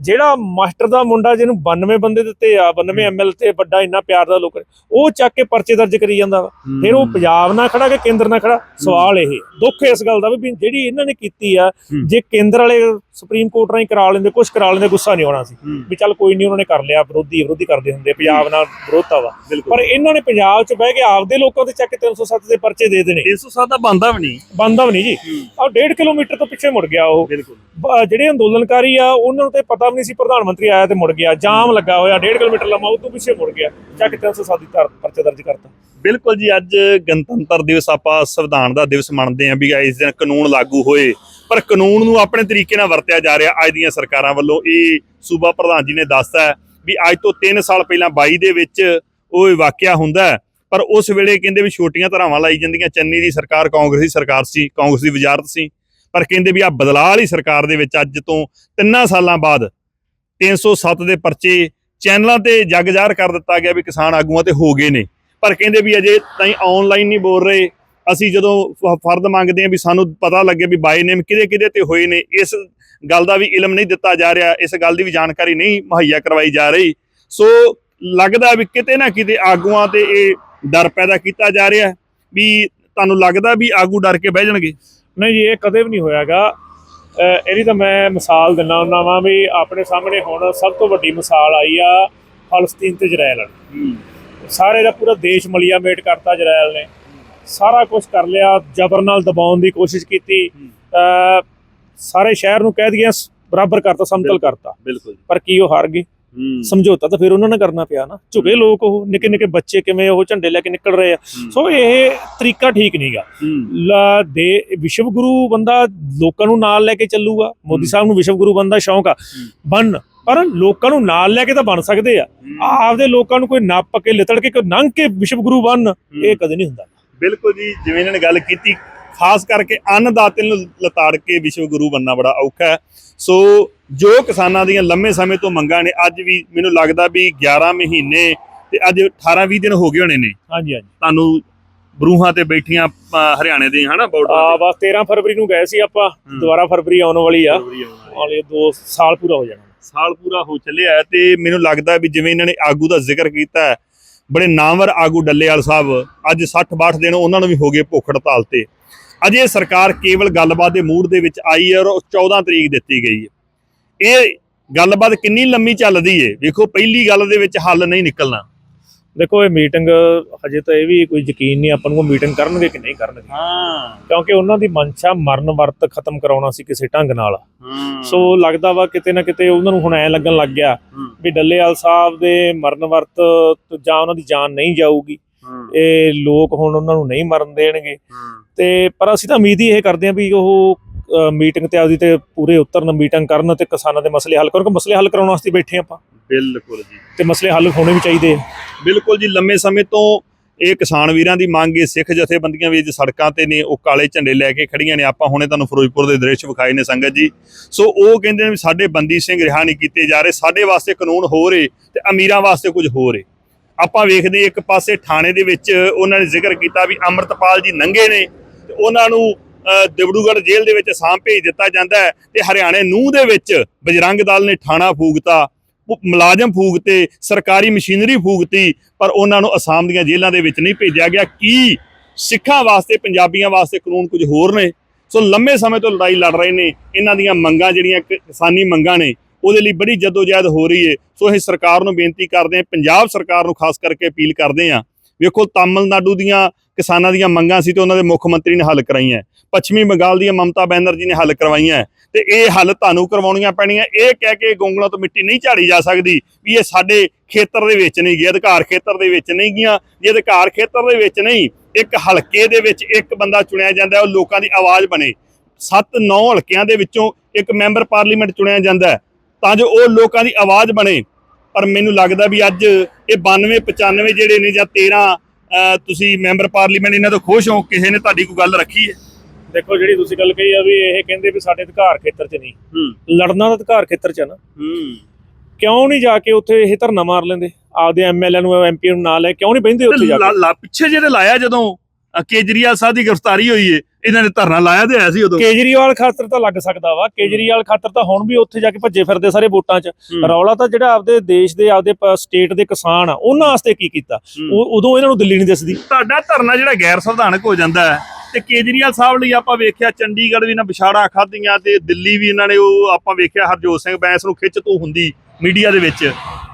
ਜਿਹੜਾ ਮਾਸਟਰ ਦਾ ਮੁੰਡਾ ਜਿਹਨੂੰ 92 ਬੰਦੇ ਦਿੱਤੇ ਆ 92 ਐਮਐਲ ਤੇ ਵੱਡਾ ਇੰਨਾ ਪਿਆਰ ਦਾ ਲੋਕ ਉਹ ਚੱਕ ਕੇ ਪਰਚੇ ਦਰਜ ਕਰੀ ਜਾਂਦਾ ਵਾ। ਫਿਰ ਉਹ ਪੰਜਾਬ ਨਾਲ ਖੜਾ ਕਿ ਕੇਂਦਰ ਨਾਲ ਖੜਾ? ਸਵਾਲ ਇਹ। ਦੁੱਖ ਇਸ ਗੱਲ ਦਾ ਵੀ ਜਿਹੜੀ ਇਹਨਾਂ ਨੇ ਕੀਤੀ ਆ। ਜੇ ਕੇਂਦਰ ਵਾਲੇ ਸੁਪਰੀਮ ਕੋਰਟ ਰਾਹੀਂ ਕਰਾ ਲੈਂਦੇ ਕੁਝ ਕਰਾ ਲੈਂਦੇ ਗੁੱਸਾ ਨਹੀਂ ਆਉਣਾ ਸੀ। ਵੀ ਚੱਲ ਕੋਈ ਨਹੀਂ ਉਹਨਾਂ ਨੇ ਕਰ ਲਿਆ ਵਿਰੋਧੀ ਵਿਰੋਧੀ ਕਰਦੇ ਹੁੰਦੇ ਪੰਜਾਬ ਨਾਲ ਵਿਰੋਧਤਾ ਵਾ। ਪਰ ਇਹਨਾਂ ਨੇ ਪੰਜਾਬ 'ਚ ਬਹਿ ਕੇ ਆਪਦੇ ਲੋਕਾਂ ਤੇ ਚੱਕ ਕੇ 307 ਦੇ ਪਰਚੇ ਦੇ ਦੇਣੇ। 307 ਦਾ ਬੰਦਾ ਵੀ ਨਹੀਂ। ਬੰਦਾ ਵੀ ਨਹੀਂ ਜੀ। ਆ 1.5 ਕਿਲੋਮੀਟਰ ਤੋਂ ਪਿੱਛੇ ਮੁੜ ਗਿਆ ਉਹ। ਬ- ਜਿਹੜੇ ਅੰਦੋਲਨਕਾਰੀ ਆ ਉਹਨਾਂ ਨੂੰ ਤੇ ਪਤਾ ਵੀ ਨਹੀਂ ਸੀ ਪ੍ਰਧਾਨ ਮੰਤਰੀ ਆਇਆ ਤੇ ਮੁੜ ਗਿਆ। ਜਾਮ ਲੱਗਾ ਹੋਇਆ 1.5 ਕਿਲੋਮੀਟਰ ਲੰਮਾ ਉਹ ਤੋਂ ਪਿੱਛੇ ਮੁੜ ਗਿਆ। ਚੱਕ 307 ਦੀ ਧਾਰ ਪਰਚਾ ਦਰਜ ਕਰਤਾ। ਬਿਲਕੁਲ ਜੀ ਅੱਜ ਗਣਤੰਤਰ ਦਿਵਸ ਆਪਾਂ ਸੰਵਿਧਾਨ ਦਾ ਦਿਵਸ ਮੰਨਦੇ ਆਂ ਵੀ ਇਸ ਦਿਨ ਕਾਨੂੰਨ ਲਾਗੂ ਹੋਏ। ਪਰ ਕਾਨੂੰਨ ਨੂੰ ਆਪਣੇ ਤਰੀਕੇ ਨਾਲ ਵਰਤਿਆ ਜਾ ਰਿਹਾ ਅੱਜ ਦੀਆਂ ਸਰਕਾਰਾਂ ਵੱਲੋਂ। ਇਹ ਸੂਬਾ ਪ੍ਰਧਾਨ ਜੀ ਨੇ ਦੱਸਤਾ ਹੈ ਵੀ ਅੱਜ ਤੋਂ 3 ਸਾਲ ਪਹਿਲਾਂ 22 ਦੇ ਵਿੱਚ ਉਹ ਵਾਕਿਆ ਹੁੰਦਾ ਹੈ। ਪਰ ਉਸ ਵੇਲੇ ਕਹਿੰਦੇ ਵੀ ਛੋਟੀਆਂ ਧਰਾਵਾਂ ਲਾਈ ਜਾਂਦੀਆਂ, ਚੰਨੀ ਦੀ ਸਰਕਾਰ, ਕਾਂਗਰਸੀ ਸਰਕਾਰ ਸੀ, ਕਾਂਗਰਸ ਦੀ ਵਜ਼ਾਰਤ ਸੀ, ਪਰ ਕਹਿੰਦੇ ਵੀ ਆ ਬਦਲਾਅ ਵਾਲੀ ਸਰਕਾਰ ਦੇ ਵਿੱਚ ਅੱਜ ਤੋਂ ਤਿੰਨਾਂ ਸਾਲਾਂ ਬਾਅਦ 307 ਦੇ ਪਰਚੇ ਚੈਨਲਾਂ ਤੇ ਜੱਗ ਜ਼ਾਹਰ ਕਰ ਦਿੱਤਾ ਗਿਆ ਵੀ ਕਿਸਾਨ ਆਗੂਆਂ ਤੇ ਹੋ ਗਏ ਨੇ। ਪਰ ਕਹਿੰਦੇ ਵੀ ਅਜੇ ਤਾਈਂ ਆਨਲਾਈਨ ਨਹੀਂ ਬੋਲ ਰਹੇ। ਅਸੀਂ ਜਦੋਂ ਫਰਦ ਮੰਗਦੇ ਹਾਂ ਵੀ ਸਾਨੂੰ ਪਤਾ ਲੱਗੇ ਵੀ ਬਾਈ ਨੇਮ ਕਿਹਦੇ ਕਿਹਦੇ ਤੇ ਹੋਏ ਨੇ, ਇਸ ਗੱਲ ਦਾ ਵੀ ਇਲਮ ਨਹੀਂ ਦਿੱਤਾ ਜਾ ਰਿਹਾ, ਇਸ ਗੱਲ ਦੀ ਵੀ ਜਾਣਕਾਰੀ ਨਹੀਂ ਮੁਹੱਈਆ ਕਰਵਾਈ ਜਾ ਰਹੀ। ਸੋ ਲੱਗਦਾ ਵੀ ਕਿਤੇ ਨਾ ਕਿਤੇ ਆਗੂਆਂ ਤੇ ਇਹ ਡਰ ਪੈਦਾ ਕੀਤਾ ਜਾ ਰਿਹਾ ਵੀ ਤੁਹਾਨੂੰ ਲੱਗਦਾ ਵੀ ਆਗੂ ਡਰ ਕੇ ਬਹਿ ਜਾਣਗੇ? ਨਹੀਂ ਜੀ ਇਹ ਕਦੇ ਵੀ ਨਹੀਂ ਹੋਇਆਗਾ। ਇਹਦੀ ਤਾਂ ਮੈਂ ਮਿਸਾਲ ਦਿੰਦਾ ਹੁੰਦਾ ਵਾਂ ਵੀ ਆਪਣੇ ਸਾਹਮਣੇ ਹੁਣ ਸਭ ਤੋਂ ਵੱਡੀ ਮਿਸਾਲ ਆਈ ਆ ਫਲਸਤੀਨ ਤੇ ਇਜ਼ਰਾਈਲ ਵਾਲੀ। ਸਾਰੇ ਦਾ ਪੂਰਾ ਦੇਸ਼ ਮਲੀਆ ਮੇਟ ਕਰਤਾ ਜਰੈਲ ਨੇ। ਸਾਰਾ ਕੁਝ ਕਰ ਲਿਆ ਜ਼ਬਰ ਨਾਲ ਦਬਾਉਣ ਦੀ ਕੋਸ਼ਿਸ਼ ਕੀਤੀ। ਸਾਰੇ ਸ਼ਹਿਰ ਨੂੰ ਕਹਿ ਦਈਏ ਬਰਾਬਰ ਕਰਤਾ ਸਮਤਲ ਕਰਤਾ। ਬਿਲਕੁਲ ਪਰ ਕੀ ਉਹ ਹਾਰ ਗਏ? ਸਮਝੌਤਾ ਤਾਂ ਫਿਰ ਉਹਨਾਂ ਨੇ ਕਰਨਾ ਪਿਆ ਨਾ। ਝੁਕੇ ਲੋਕ ਉਹ ਨਿੱਕੇ ਨਿੱਕੇ ਬੱਚੇ ਕਿਵੇਂ ਉਹ ਝੰਡੇ ਲੈ ਕੇ ਨਿਕਲ ਰਹੇ ਆ। ਸੋ ਇਹ ਤਰੀਕਾ ਠੀਕ ਨਹੀਂਗਾ ਲਾ ਦੇ ਵਿਸ਼ਵ ਗੁਰੂ ਬੰਦਾ ਲੋਕਾਂ ਨੂੰ ਨਾਲ ਲੈ ਕੇ ਚੱਲੂਗਾ। ਮੋਦੀ ਸਾਹਿਬ ਨੂੰ ਵਿਸ਼ਵ ਗੁਰੂ ਬੰਦਾ ਸ਼ੌਂਕ ਆ। ਬਣ ਪਰ ਲੋਕਾਂ ਨੂੰ ਨਾਲ ਲੈ ਕੇ ਤਾਂ ਬਣ ਸਕਦੇ ਆ। ਆਪਦੇ ਲੋਕਾਂ ਨੂੰ ਕੋਈ ਨੱਪ ਕੇ ਲਿਤੜ ਕੇ ਕੋਈ ਨੰਗ ਕੇ ਵਿਸ਼ਵ ਗੁਰੂ ਬਣ ਇਹ ਕਦੇ ਨਹੀਂ ਹੁੰਦਾ। ਬਿਲਕੁਲ ਜੀ ਜਿਵੇਂ ਇਹਨਾਂ ਨੇ ਗੱਲ ਕੀਤੀ ਖਾਸ ਕਰਕੇ ਅੰਨਦਾਤੇ ਨੂੰ ਲਤਾੜ ਕੇ ਵਿਸ਼ਵ ਗੁਰੂ ਬੰਨਣਾ ਬੜਾ ਔਖਾ ਹੈ। ਸੋ ਜੋ ਕਿਸਾਨਾਂ ਦੀਆਂ ਲੰਮੇ ਸਮੇਂ ਤੋਂ ਮੰਗਾਂ ਨੇ ਅੱਜ ਵੀ ਮੈਨੂੰ ਲੱਗਦਾ ਵੀ 11 ਮਹੀਨੇ ਤੇ ਅੱਜ 18 20 ਦਿਨ ਹੋ ਗਏ ਹੋਣੇ ਨੇ। ਹਾਂਜੀ ਹਾਂਜੀ। ਤੁਹਾਨੂੰ ਬਰੂਹਾਂ ਤੇ ਬੈਠੀਆਂ ਹਰਿਆਣੇ ਦੇ ਹਨਾ ਆ ਬਾਰਡਰ ਬਸ 13 ਫਰਵਰੀ ਨੂੰ ਗਏ ਸੀ ਆਪਾਂ ਦੁਬਾਰਾ ਫਰਵਰੀ ਆਉਣ ਵਾਲੀ ਆ। ਹਾਲੇ 2 ਸਾਲ ਪੂਰਾ ਹੋ ਜਾਣਾ। ਸਾਲ ਪੂਰਾ ਹੋ ਚੱਲਿਆ ਤੇ ਮੈਨੂੰ ਲੱਗਦਾ ਵੀ ਜਿਵੇਂ ਇਹਨਾਂ ਨੇ ਆਗੂ ਦਾ ਜ਼ਿਕਰ ਕੀਤਾ ਬੜੇ ਨਾਮਵਰ ਆਗੂ ਡੱਲੇਵਾਲ ਸਾਹਿਬ ਅੱਜ 60 62 ਦਿਨ ਉਹਨਾਂ ਨੂੰ ਵੀ ਹੋ ਗਏ ਭੁੱਖ ਹੜਤਾਲ ਤੇ। ਅਜੇ ਸਰਕਾਰ ਕੇਵਲ ਗੱਲਬਾਤ ਦੇ ਮੂਡ ਦੇ ਵਿੱਚ ਆਈ ਹੈ ਔਰ ਉਹ 14 ਤਰੀਕ ਦਿੱਤੀ ਗਈ ਹੈ। ਇਹ ਗੱਲਬਾਤ ਕਿੰਨੀ ਲੰਮੀ ਚੱਲਦੀ ਹੈ ਵੇਖੋ ਪਹਿਲੀ ਗੱਲ ਦੇ ਵਿੱਚ ਹੱਲ ਨਹੀਂ ਨਿਕਲਣਾ। ਦੇਖੋ ਇਹ ਮੀਟਿੰਗ ਹਜੇ ਤਾਂ ਇਹ ਵੀ ਕੋਈ ਯਕੀਨ ਨਹੀਂ ਆਪਾਂ ਨੂੰ ਮੀਟਿੰਗ ਕਰਨਗੇ ਕਿ ਨਹੀਂ ਕਰਨਗੇ। ਹਾਂ। ਕਿਉਂਕਿ ਉਹਨਾਂ ਦੀ ਮਨਸ਼ਾ ਮਰਨ ਵਰਤ ਖਤਮ ਕਰਾਉਣਾ ਸੀ ਕਿਸੇ ਢੰਗ ਨਾਲ। ਹਾਂ। ਸੋ ਲੱਗਦਾ ਵਾ ਕਿਤੇ ਨਾ ਕਿਤੇ ਉਹਨਾਂ ਨੂੰ ਹੁਣ ਐ ਲੱਗਣ ਲੱਗ ਗਿਆ ਵੀ ਡੱਲੇਵਾਲ ਸਾਹਿਬ ਦੇ ਮਰਨ ਵਰਤ ਜਾਂ ਉਹਨਾਂ ਦੀ ਜਾਨ ਨਹੀਂ ਜਾਊਗੀ। ਇਹ ਲੋਕ ਹੁਣ ਉਹਨਾਂ ਨੂੰ ਨਹੀਂ ਮਰਨ ਦੇਣਗੇ। ਤੇ ਪਰ ਅਸੀਂ ਤਾਂ ਉਮੀਦ ਹੀ ਇਹ ਕਰਦੇ ਹਾਂ ਵੀ ਉਹ ਮੀਟਿੰਗ ਤੇ ਆਪਦੀ ਤੇ ਪੂਰੇ ਉਤਰਨ ਮੀਟਿੰਗ ਕਰਨ ਤੇ ਕਿਸਾਨਾਂ ਦੇ ਮਸਲੇ ਹੱਲ ਕਰਨ ਕਿਉਂਕਿ ਮਸਲੇ ਹੱਲ ਕਰਾਉਣ ਵਾਸਤੇ ਬੈਠੇ ਆਪਾਂ। ਬਿਲਕੁਲ ਜੀ। ਤੇ ਮਸਲੇ ਹੱਲ ਹੋਣੇ ਵੀ ਚਾਹੀਦੇ ਆ। ਬਿਲਕੁਲ ਜੀ ਲੰਮੇ ਸਮੇਂ ਤੋਂ ਇਹ ਕਿਸਾਨ ਵੀਰਾਂ ਦੀ ਮੰਗ ਹੈ ਸਿੱਖ ਜਥੇਬੰਦੀਆਂ ਵੀ ਸੜਕਾਂ ਤੇ ਨੇ ਉਹ ਕਾਲੇ ਝੰਡੇ ਲੈ ਕੇ ਖੜੀਆਂ ਨੇ। ਆਪਾਂ ਹੁਣੇ ਤੁਹਾਨੂੰ ਫਿਰੋਜ਼ਪੁਰ ਦੇ ਦ੍ਰਿਸ਼ ਵਿਖਾਏ ਨੇ ਸੰਗਤ ਜੀ। ਸੋ ਉਹ ਕਹਿੰਦੇ ਨੇ ਵੀ ਸਾਡੇ ਬੰਦੀ ਸਿੰਘ ਰਿਹਾ ਨਹੀਂ ਕੀਤੇ ਜਾ ਰਹੇ ਸਾਡੇ ਵਾਸਤੇ ਕਾਨੂੰਨ ਹੋ ਰਹੇ ਤੇ ਅਮੀਰਾਂ ਵਾਸਤੇ ਕੁਝ ਹੋ ਰਹੇ। ਆਪਾਂ ਵੇਖਦੇ ਇੱਕ ਪਾਸੇ ਥਾਣੇ ਦੇ ਵਿੱਚ ਉਹਨਾਂ ਨੇ ਜ਼ਿਕਰ ਕੀਤਾ ਵੀ ਅੰਮ੍ਰਿਤਪਾਲ ਜੀ ਨੰਗੇ ਨੇ ਤੇ ਉਹਨਾਂ ਨੂੰ ਅਹ, ਜੇਲ੍ਹ ਦੇ ਵਿੱਚ ਸਾਂਭ ਭੇਜ ਦਿੱਤਾ ਜਾਂਦਾ ਹੈ ਤੇ ਹਰਿਆਣੇ ਨੂੰਹ ਦੇ ਵਿੱਚ ਬਜਰੰਗ ਦਲ ਨੇ ਥਾਣਾ ਫੂਕਤਾ ਉਹ ਮੁਲਾਜ਼ਮ ਫੂਕਤੇ ਸਰਕਾਰੀ ਮਸ਼ੀਨਰੀ ਫੂਕਤੀ ਪਰ ਉਹਨਾਂ ਨੂੰ ਅਸਾਮ ਦੀਆਂ ਜੇਲ੍ਹਾਂ ਦੇ ਵਿੱਚ ਨਹੀਂ ਭੇਜਿਆ ਗਿਆ। ਕੀ ਸਿੱਖਾਂ ਵਾਸਤੇ ਪੰਜਾਬੀਆਂ ਵਾਸਤੇ ਕਾਨੂੰਨ ਕੁਝ ਹੋਰ ਨੇ? ਸੋ ਲੰਮੇ ਸਮੇਂ ਤੋਂ ਲੜਾਈ ਲੜ ਰਹੇ ਨੇ। ਇਹਨਾਂ ਦੀਆਂ ਮੰਗਾਂ ਜਿਹੜੀਆਂ ਕਿਸਾਨੀ ਮੰਗਾਂ ਨੇ ਉਹਦੇ ਲਈ ਬੜੀ ਜਦੋਜਹਿਦ ਹੋ ਰਹੀ ਹੈ। ਸੋ ਅਸੀਂ ਸਰਕਾਰ ਨੂੰ ਬੇਨਤੀ ਕਰਦੇ ਹਾਂ ਪੰਜਾਬ ਸਰਕਾਰ ਨੂੰ ਖਾਸ ਕਰਕੇ ਅਪੀਲ ਕਰਦੇ ਹਾਂ ਵੇਖੋ ਤਾਮਿਲਨਾਡੂ ਦੀਆਂ ਕਿਸਾਨਾਂ ਦੀਆਂ ਮੰਗਾਂ ਸੀ ਤੇ ਉਹਨਾਂ ਦੇ ਮੁੱਖ ਮੰਤਰੀ ਨੇ ਹੱਲ ਕਰਾਈਆਂ। ਪੱਛਮੀ ਬੰਗਾਲ ਦੀਆਂ ਮਮਤਾ ਬੈਨਰਜੀ ਨੇ ਹੱਲ ਕਰਵਾਈਆਂ। ਤੇ ਇਹ ਹੱਲ ਤੁਹਾਨੂੰ ਕਰਵਾਉਣੀਆਂ ਪੈਣੀਆਂ। ਇਹ ਕਹਿ ਕੇ ਗੋਂਗਲਾਂ ਤੋਂ ਮਿੱਟੀ ਨਹੀਂ ਝਾੜੀ ਜਾ ਸਕਦੀ ਵੀ ਇਹ ਸਾਡੇ ਖੇਤਰ ਦੇ ਵਿੱਚ ਨਹੀਂ ਗਏ ਅਧਿਕਾਰ ਖੇਤਰ ਦੇ ਵਿੱਚ ਨਹੀਂ ਗਈਆਂ। ਜੇ ਅਧਿਕਾਰ ਖੇਤਰ ਦੇ ਵਿੱਚ ਨਹੀਂ, ਇੱਕ ਹਲਕੇ ਦੇ ਵਿੱਚ ਇੱਕ ਬੰਦਾ ਚੁਣਿਆ ਜਾਂਦਾ ਉਹ ਲੋਕਾਂ ਦੀ ਆਵਾਜ਼ ਬਣੇ। 7-9 ਹਲਕਿਆਂ ਦੇ ਵਿੱਚੋਂ ਇੱਕ ਮੈਂਬਰ ਪਾਰਲੀਮੈਂਟ ਚੁਣਿਆ ਜਾਂਦਾ ਤਾਂ ਜੋ ਉਹ ਲੋਕਾਂ ਦੀ ਆਵਾਜ਼ ਬਣੇ। ਪਰ ਮੈਨੂੰ ਲੱਗਦਾ ਵੀ ਅੱਜ ਇਹ 92 95 ਜਿਹੜੇ ਨੇ ਜਾਂ 13 ਤੁਸੀਂ ਮੈਂਬਰ ਪਾਰਲੀਮੈਂਟ ਇਹਨਾਂ ਤੋਂ ਖੁਸ਼ ਹੋ? ਕਿਸੇ ਨੇ ਤੁਹਾਡੀ ਕੋਈ ਗੱਲ ਰੱਖੀ ਹੈ? ਦੇਖੋ ਜਿਹੜੀ ਤੁਸੀਂ ਗੱਲ ਕਹੀ ਆ ਵੀ ਇਹ ਕਹਿੰਦੇ ਵੀ ਸਾਡੇ ਅਧਿਕਾਰ ਖੇਤਰ 'ਚ ਨਹੀਂ। ਲੜਨਾ ਤਾਂ ਅਧਿਕਾਰ ਖੇਤਰ 'ਚ ਆ ਨਾ। ਹੂੰ। ਕਿਉਂ ਨਹੀਂ ਜਾ ਕੇ ਉੱਥੇ ਇਹ ਧਰਨਾ ਮਾਰ ਲੈਂਦੇ? ਆਪਦੇ ਐਮਐਲਏ ਨੂੰ ਐਮਪੀ ਨੂੰ ਨਾਲ ਲੈ ਕਿਉਂ ਨਹੀਂ ਬਹਿੰਦੇ ਉੱਥੇ ਜਾ ਕੇ? ਪਿੱਛੇ ਜਿਹੜੇ ਲਾਇਆ ਜਦੋਂ? ਕੇਜਰੀਵਾਲ ਸਾਹਿਬ ਦੀ ਗ੍ਰਿਫਤਾਰੀ ਹੋਈ ਏ। ਇਹਨਾਂ ਨੇ ਧਰਨਾ ਲਾਇਆ ਤੇ ਆਇਆ ਸੀ ਉਦੋਂ। ਕੇਜਰੀਵਾਲ ਖਾਤਰ ਤਾਂ ਲੱਗ ਸਕਦਾ ਵਾ। ਕੇਜਰੀਵਾਲ ਖਾਤਰ ਤਾਂ ਹੁਣ ਵੀ ਉੱਥੇ ਜਾ ਕੇ ਭੱਜੇ ਫਿਰਦੇ ਸਾਰੇ ਵੋਟਾਂ 'ਚ। ਰੌਲਾ ਤਾਂ ਜਿਹੜਾ ਆਪਦੇ ਦੇਸ਼ ਦੇ ਆਪਦੇ ਸਟੇਟ ਦੇ ਕਿਸਾਨ ਆ ਉਹਨਾਂ ਵਾਸਤੇ ਕੀ ਕੀਤਾ? ਉਦੋਂ ਇਹਨਾਂ ਨੂੰ ਦਿੱਲੀ ਨਹੀਂ ਦਿਸਦੀ। ਤੁਹਾਡਾ ਧਰਨਾ ਜਿਹੜਾ ਗੈਰ ਸੰਵਿਧਾਨਕ ਹੋ ਜਾਂਦਾ ਹੈ ਤੇ ਕੇਜਰੀਵਾਲ ਸਾਹਿਬ ਲਈ ਆਪਾਂ ਵੇਖਿਆ ਚੰਡੀਗੜ੍ਹ ਵੀ ਇਹਨਾਂ ਵਿਛਾੜਾ ਖਾਧੀਆਂ ਤੇ ਦਿੱਲੀ ਵੀ ਇਹਨਾਂ ਨੇ ਉਹ ਆਪਾਂ ਵੇਖਿਆ ਹਰਜੋਤ ਸਿੰਘ ਬੈਂਸ ਨੂੰ ਖਿੱਚ ਤੂੰ ਹੁੰਦੀ ਮੀਡੀਆ ਦੇ ਵਿੱਚ।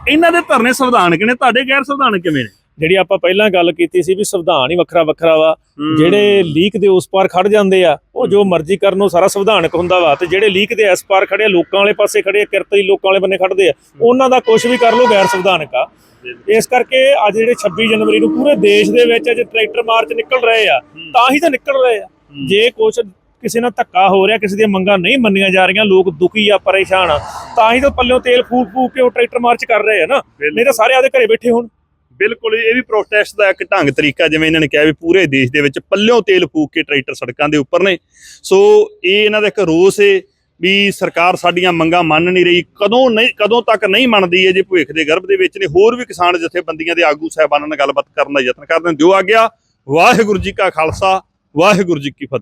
ਇਹਨਾਂ ਦੇ ਧਰਨੇ ਸੰਵਿਧਾਨਕ ਨੇ ਤੁਹਾਡੇ ਗੈਰ ਸੰਵਿਧਾਨਕ ਕਿਵੇਂ ਨੇ? ਜਿਹੜੀ ਆਪਾਂ ਪਹਿਲਾਂ ਗੱਲ ਕੀਤੀ ਸੀ ਵੀ ਸੰਵਿਧਾਨ ਹੀ ਵੱਖਰਾ ਵੱਖਰਾ ਵਾ ਜਿਹੜੇ ਲੀਕ ਦੇ ਉਸ ਪਾਰ ਖੜ ਜਾਂਦੇ ਆ ਉਹ ਜੋ ਮਰਜ਼ੀ ਕਰਨ ਉਹ ਸਾਰਾ ਸੰਵਿਧਾਨਕ ਹੁੰਦਾ ਵਾ। ਤੇ ਜਿਹੜੇ ਲੀਕ ਦੇ ਇਸ ਪਾਰ ਖੜੇ ਲੋਕਾਂ ਵਾਲੇ ਪਾਸੇ ਖੜੇ ਕਿਰਤੀ ਲੋਕਾਂ ਵਾਲੇ ਬੰਨੇ ਖੜਦੇ ਆ ਉਹਨਾਂ ਦਾ ਕੁਝ ਵੀ ਕਰ ਲੋ ਗੈਰ ਸੰਵਿਧਾਨਕ ਆ। ਇਸ ਕਰਕੇ ਅੱਜ ਜਿਹੜੇ 26 ਜਨਵਰੀ ਨੂੰ ਪੂਰੇ ਦੇਸ਼ ਦੇ ਵਿੱਚ ਅੱਜ ਟਰੈਕਟਰ ਮਾਰਚ ਨਿਕਲ ਰਹੇ ਆ ਤਾਂ ਹੀ ਤਾਂ ਨਿਕਲ ਰਹੇ ਆ। ਜੇ ਕੁਝ ਕਿਸੇ ਨਾਲ ਧੱਕਾ ਹੋ ਰਿਹਾ ਕਿਸੇ ਦੀਆਂ ਮੰਗਾਂ ਨਹੀਂ ਮੰਨੀਆਂ ਜਾ ਰਹੀਆਂ ਲੋਕ ਦੁਖੀ ਆ ਪਰੇਸ਼ਾਨ ਆ ਤਾਂ ਹੀ ਤਾਂ ਪੱਲਿਓਂ ਤੇਲ ਫੂਕ ਫੂਕ ਕੇ ਉਹ ਟਰੈਕਟਰ ਮਾਰਚ ਕਰ ਰਹੇ ਆ ਨਾ। ਨਹੀਂ ਤਾਂ ਸਾਰੇ ਆਪਦੇ ਘਰੇ ਬੈਠੇ ਹੋਣ। ਬਿਲਕੁਲ ਇਹ ਵੀ ਪ੍ਰੋਟੈਸਟ ਦਾ ਇੱਕ ਢੰਗ ਤਰੀਕਾ ਜਿਵੇਂ ਇਹਨਾਂ ਨੇ ਕਿਹਾ ਵੀ ਪੂਰੇ ਦੇਸ਼ ਦੇ ਵਿੱਚ ਪੱਲਿਓਂ ਤੇਲ ਫੂਕ ਕੇ ਟਰੈਕਟਰ ਸੜਕਾਂ ਦੇ ਉੱਪਰ ਨੇ। ਸੋ ਇਹ ਇਹਨਾਂ ਦਾ ਇੱਕ ਰੋਸ ਏ ਵੀ ਸਰਕਾਰ ਸਾਡੀਆਂ ਮੰਗਾਂ ਮੰਨ ਨਹੀਂ ਰਹੀ। ਕਦੋਂ ਨਹੀਂ, ਕਦੋਂ ਤੱਕ ਨਹੀਂ ਮੰਨਦੀ ਹੈ ਜੇ ਭਵਿੱਖ ਦੇ ਗਰਭ ਦੇ ਵਿੱਚ ਨੇ, ਹੋਰ ਵੀ ਕਿਸਾਨ ਜਥੇਬੰਦੀਆਂ ਦੇ ਆਗੂ ਸਾਹਿਬਾਨਾਂ ਨਾਲ ਗੱਲਬਾਤ ਕਰਨ ਦਾ ਯਤਨ ਕਰਦੇ ਨੇ। ਜੋ ਆ ਗਿਆ ਵਾਹਿਗੁਰੂ ਜੀ ਕਾ ਖਾਲਸਾ, ਵਾਹਿਗੁਰੂ ਜੀ ਕੀ ਫਤਿਹ।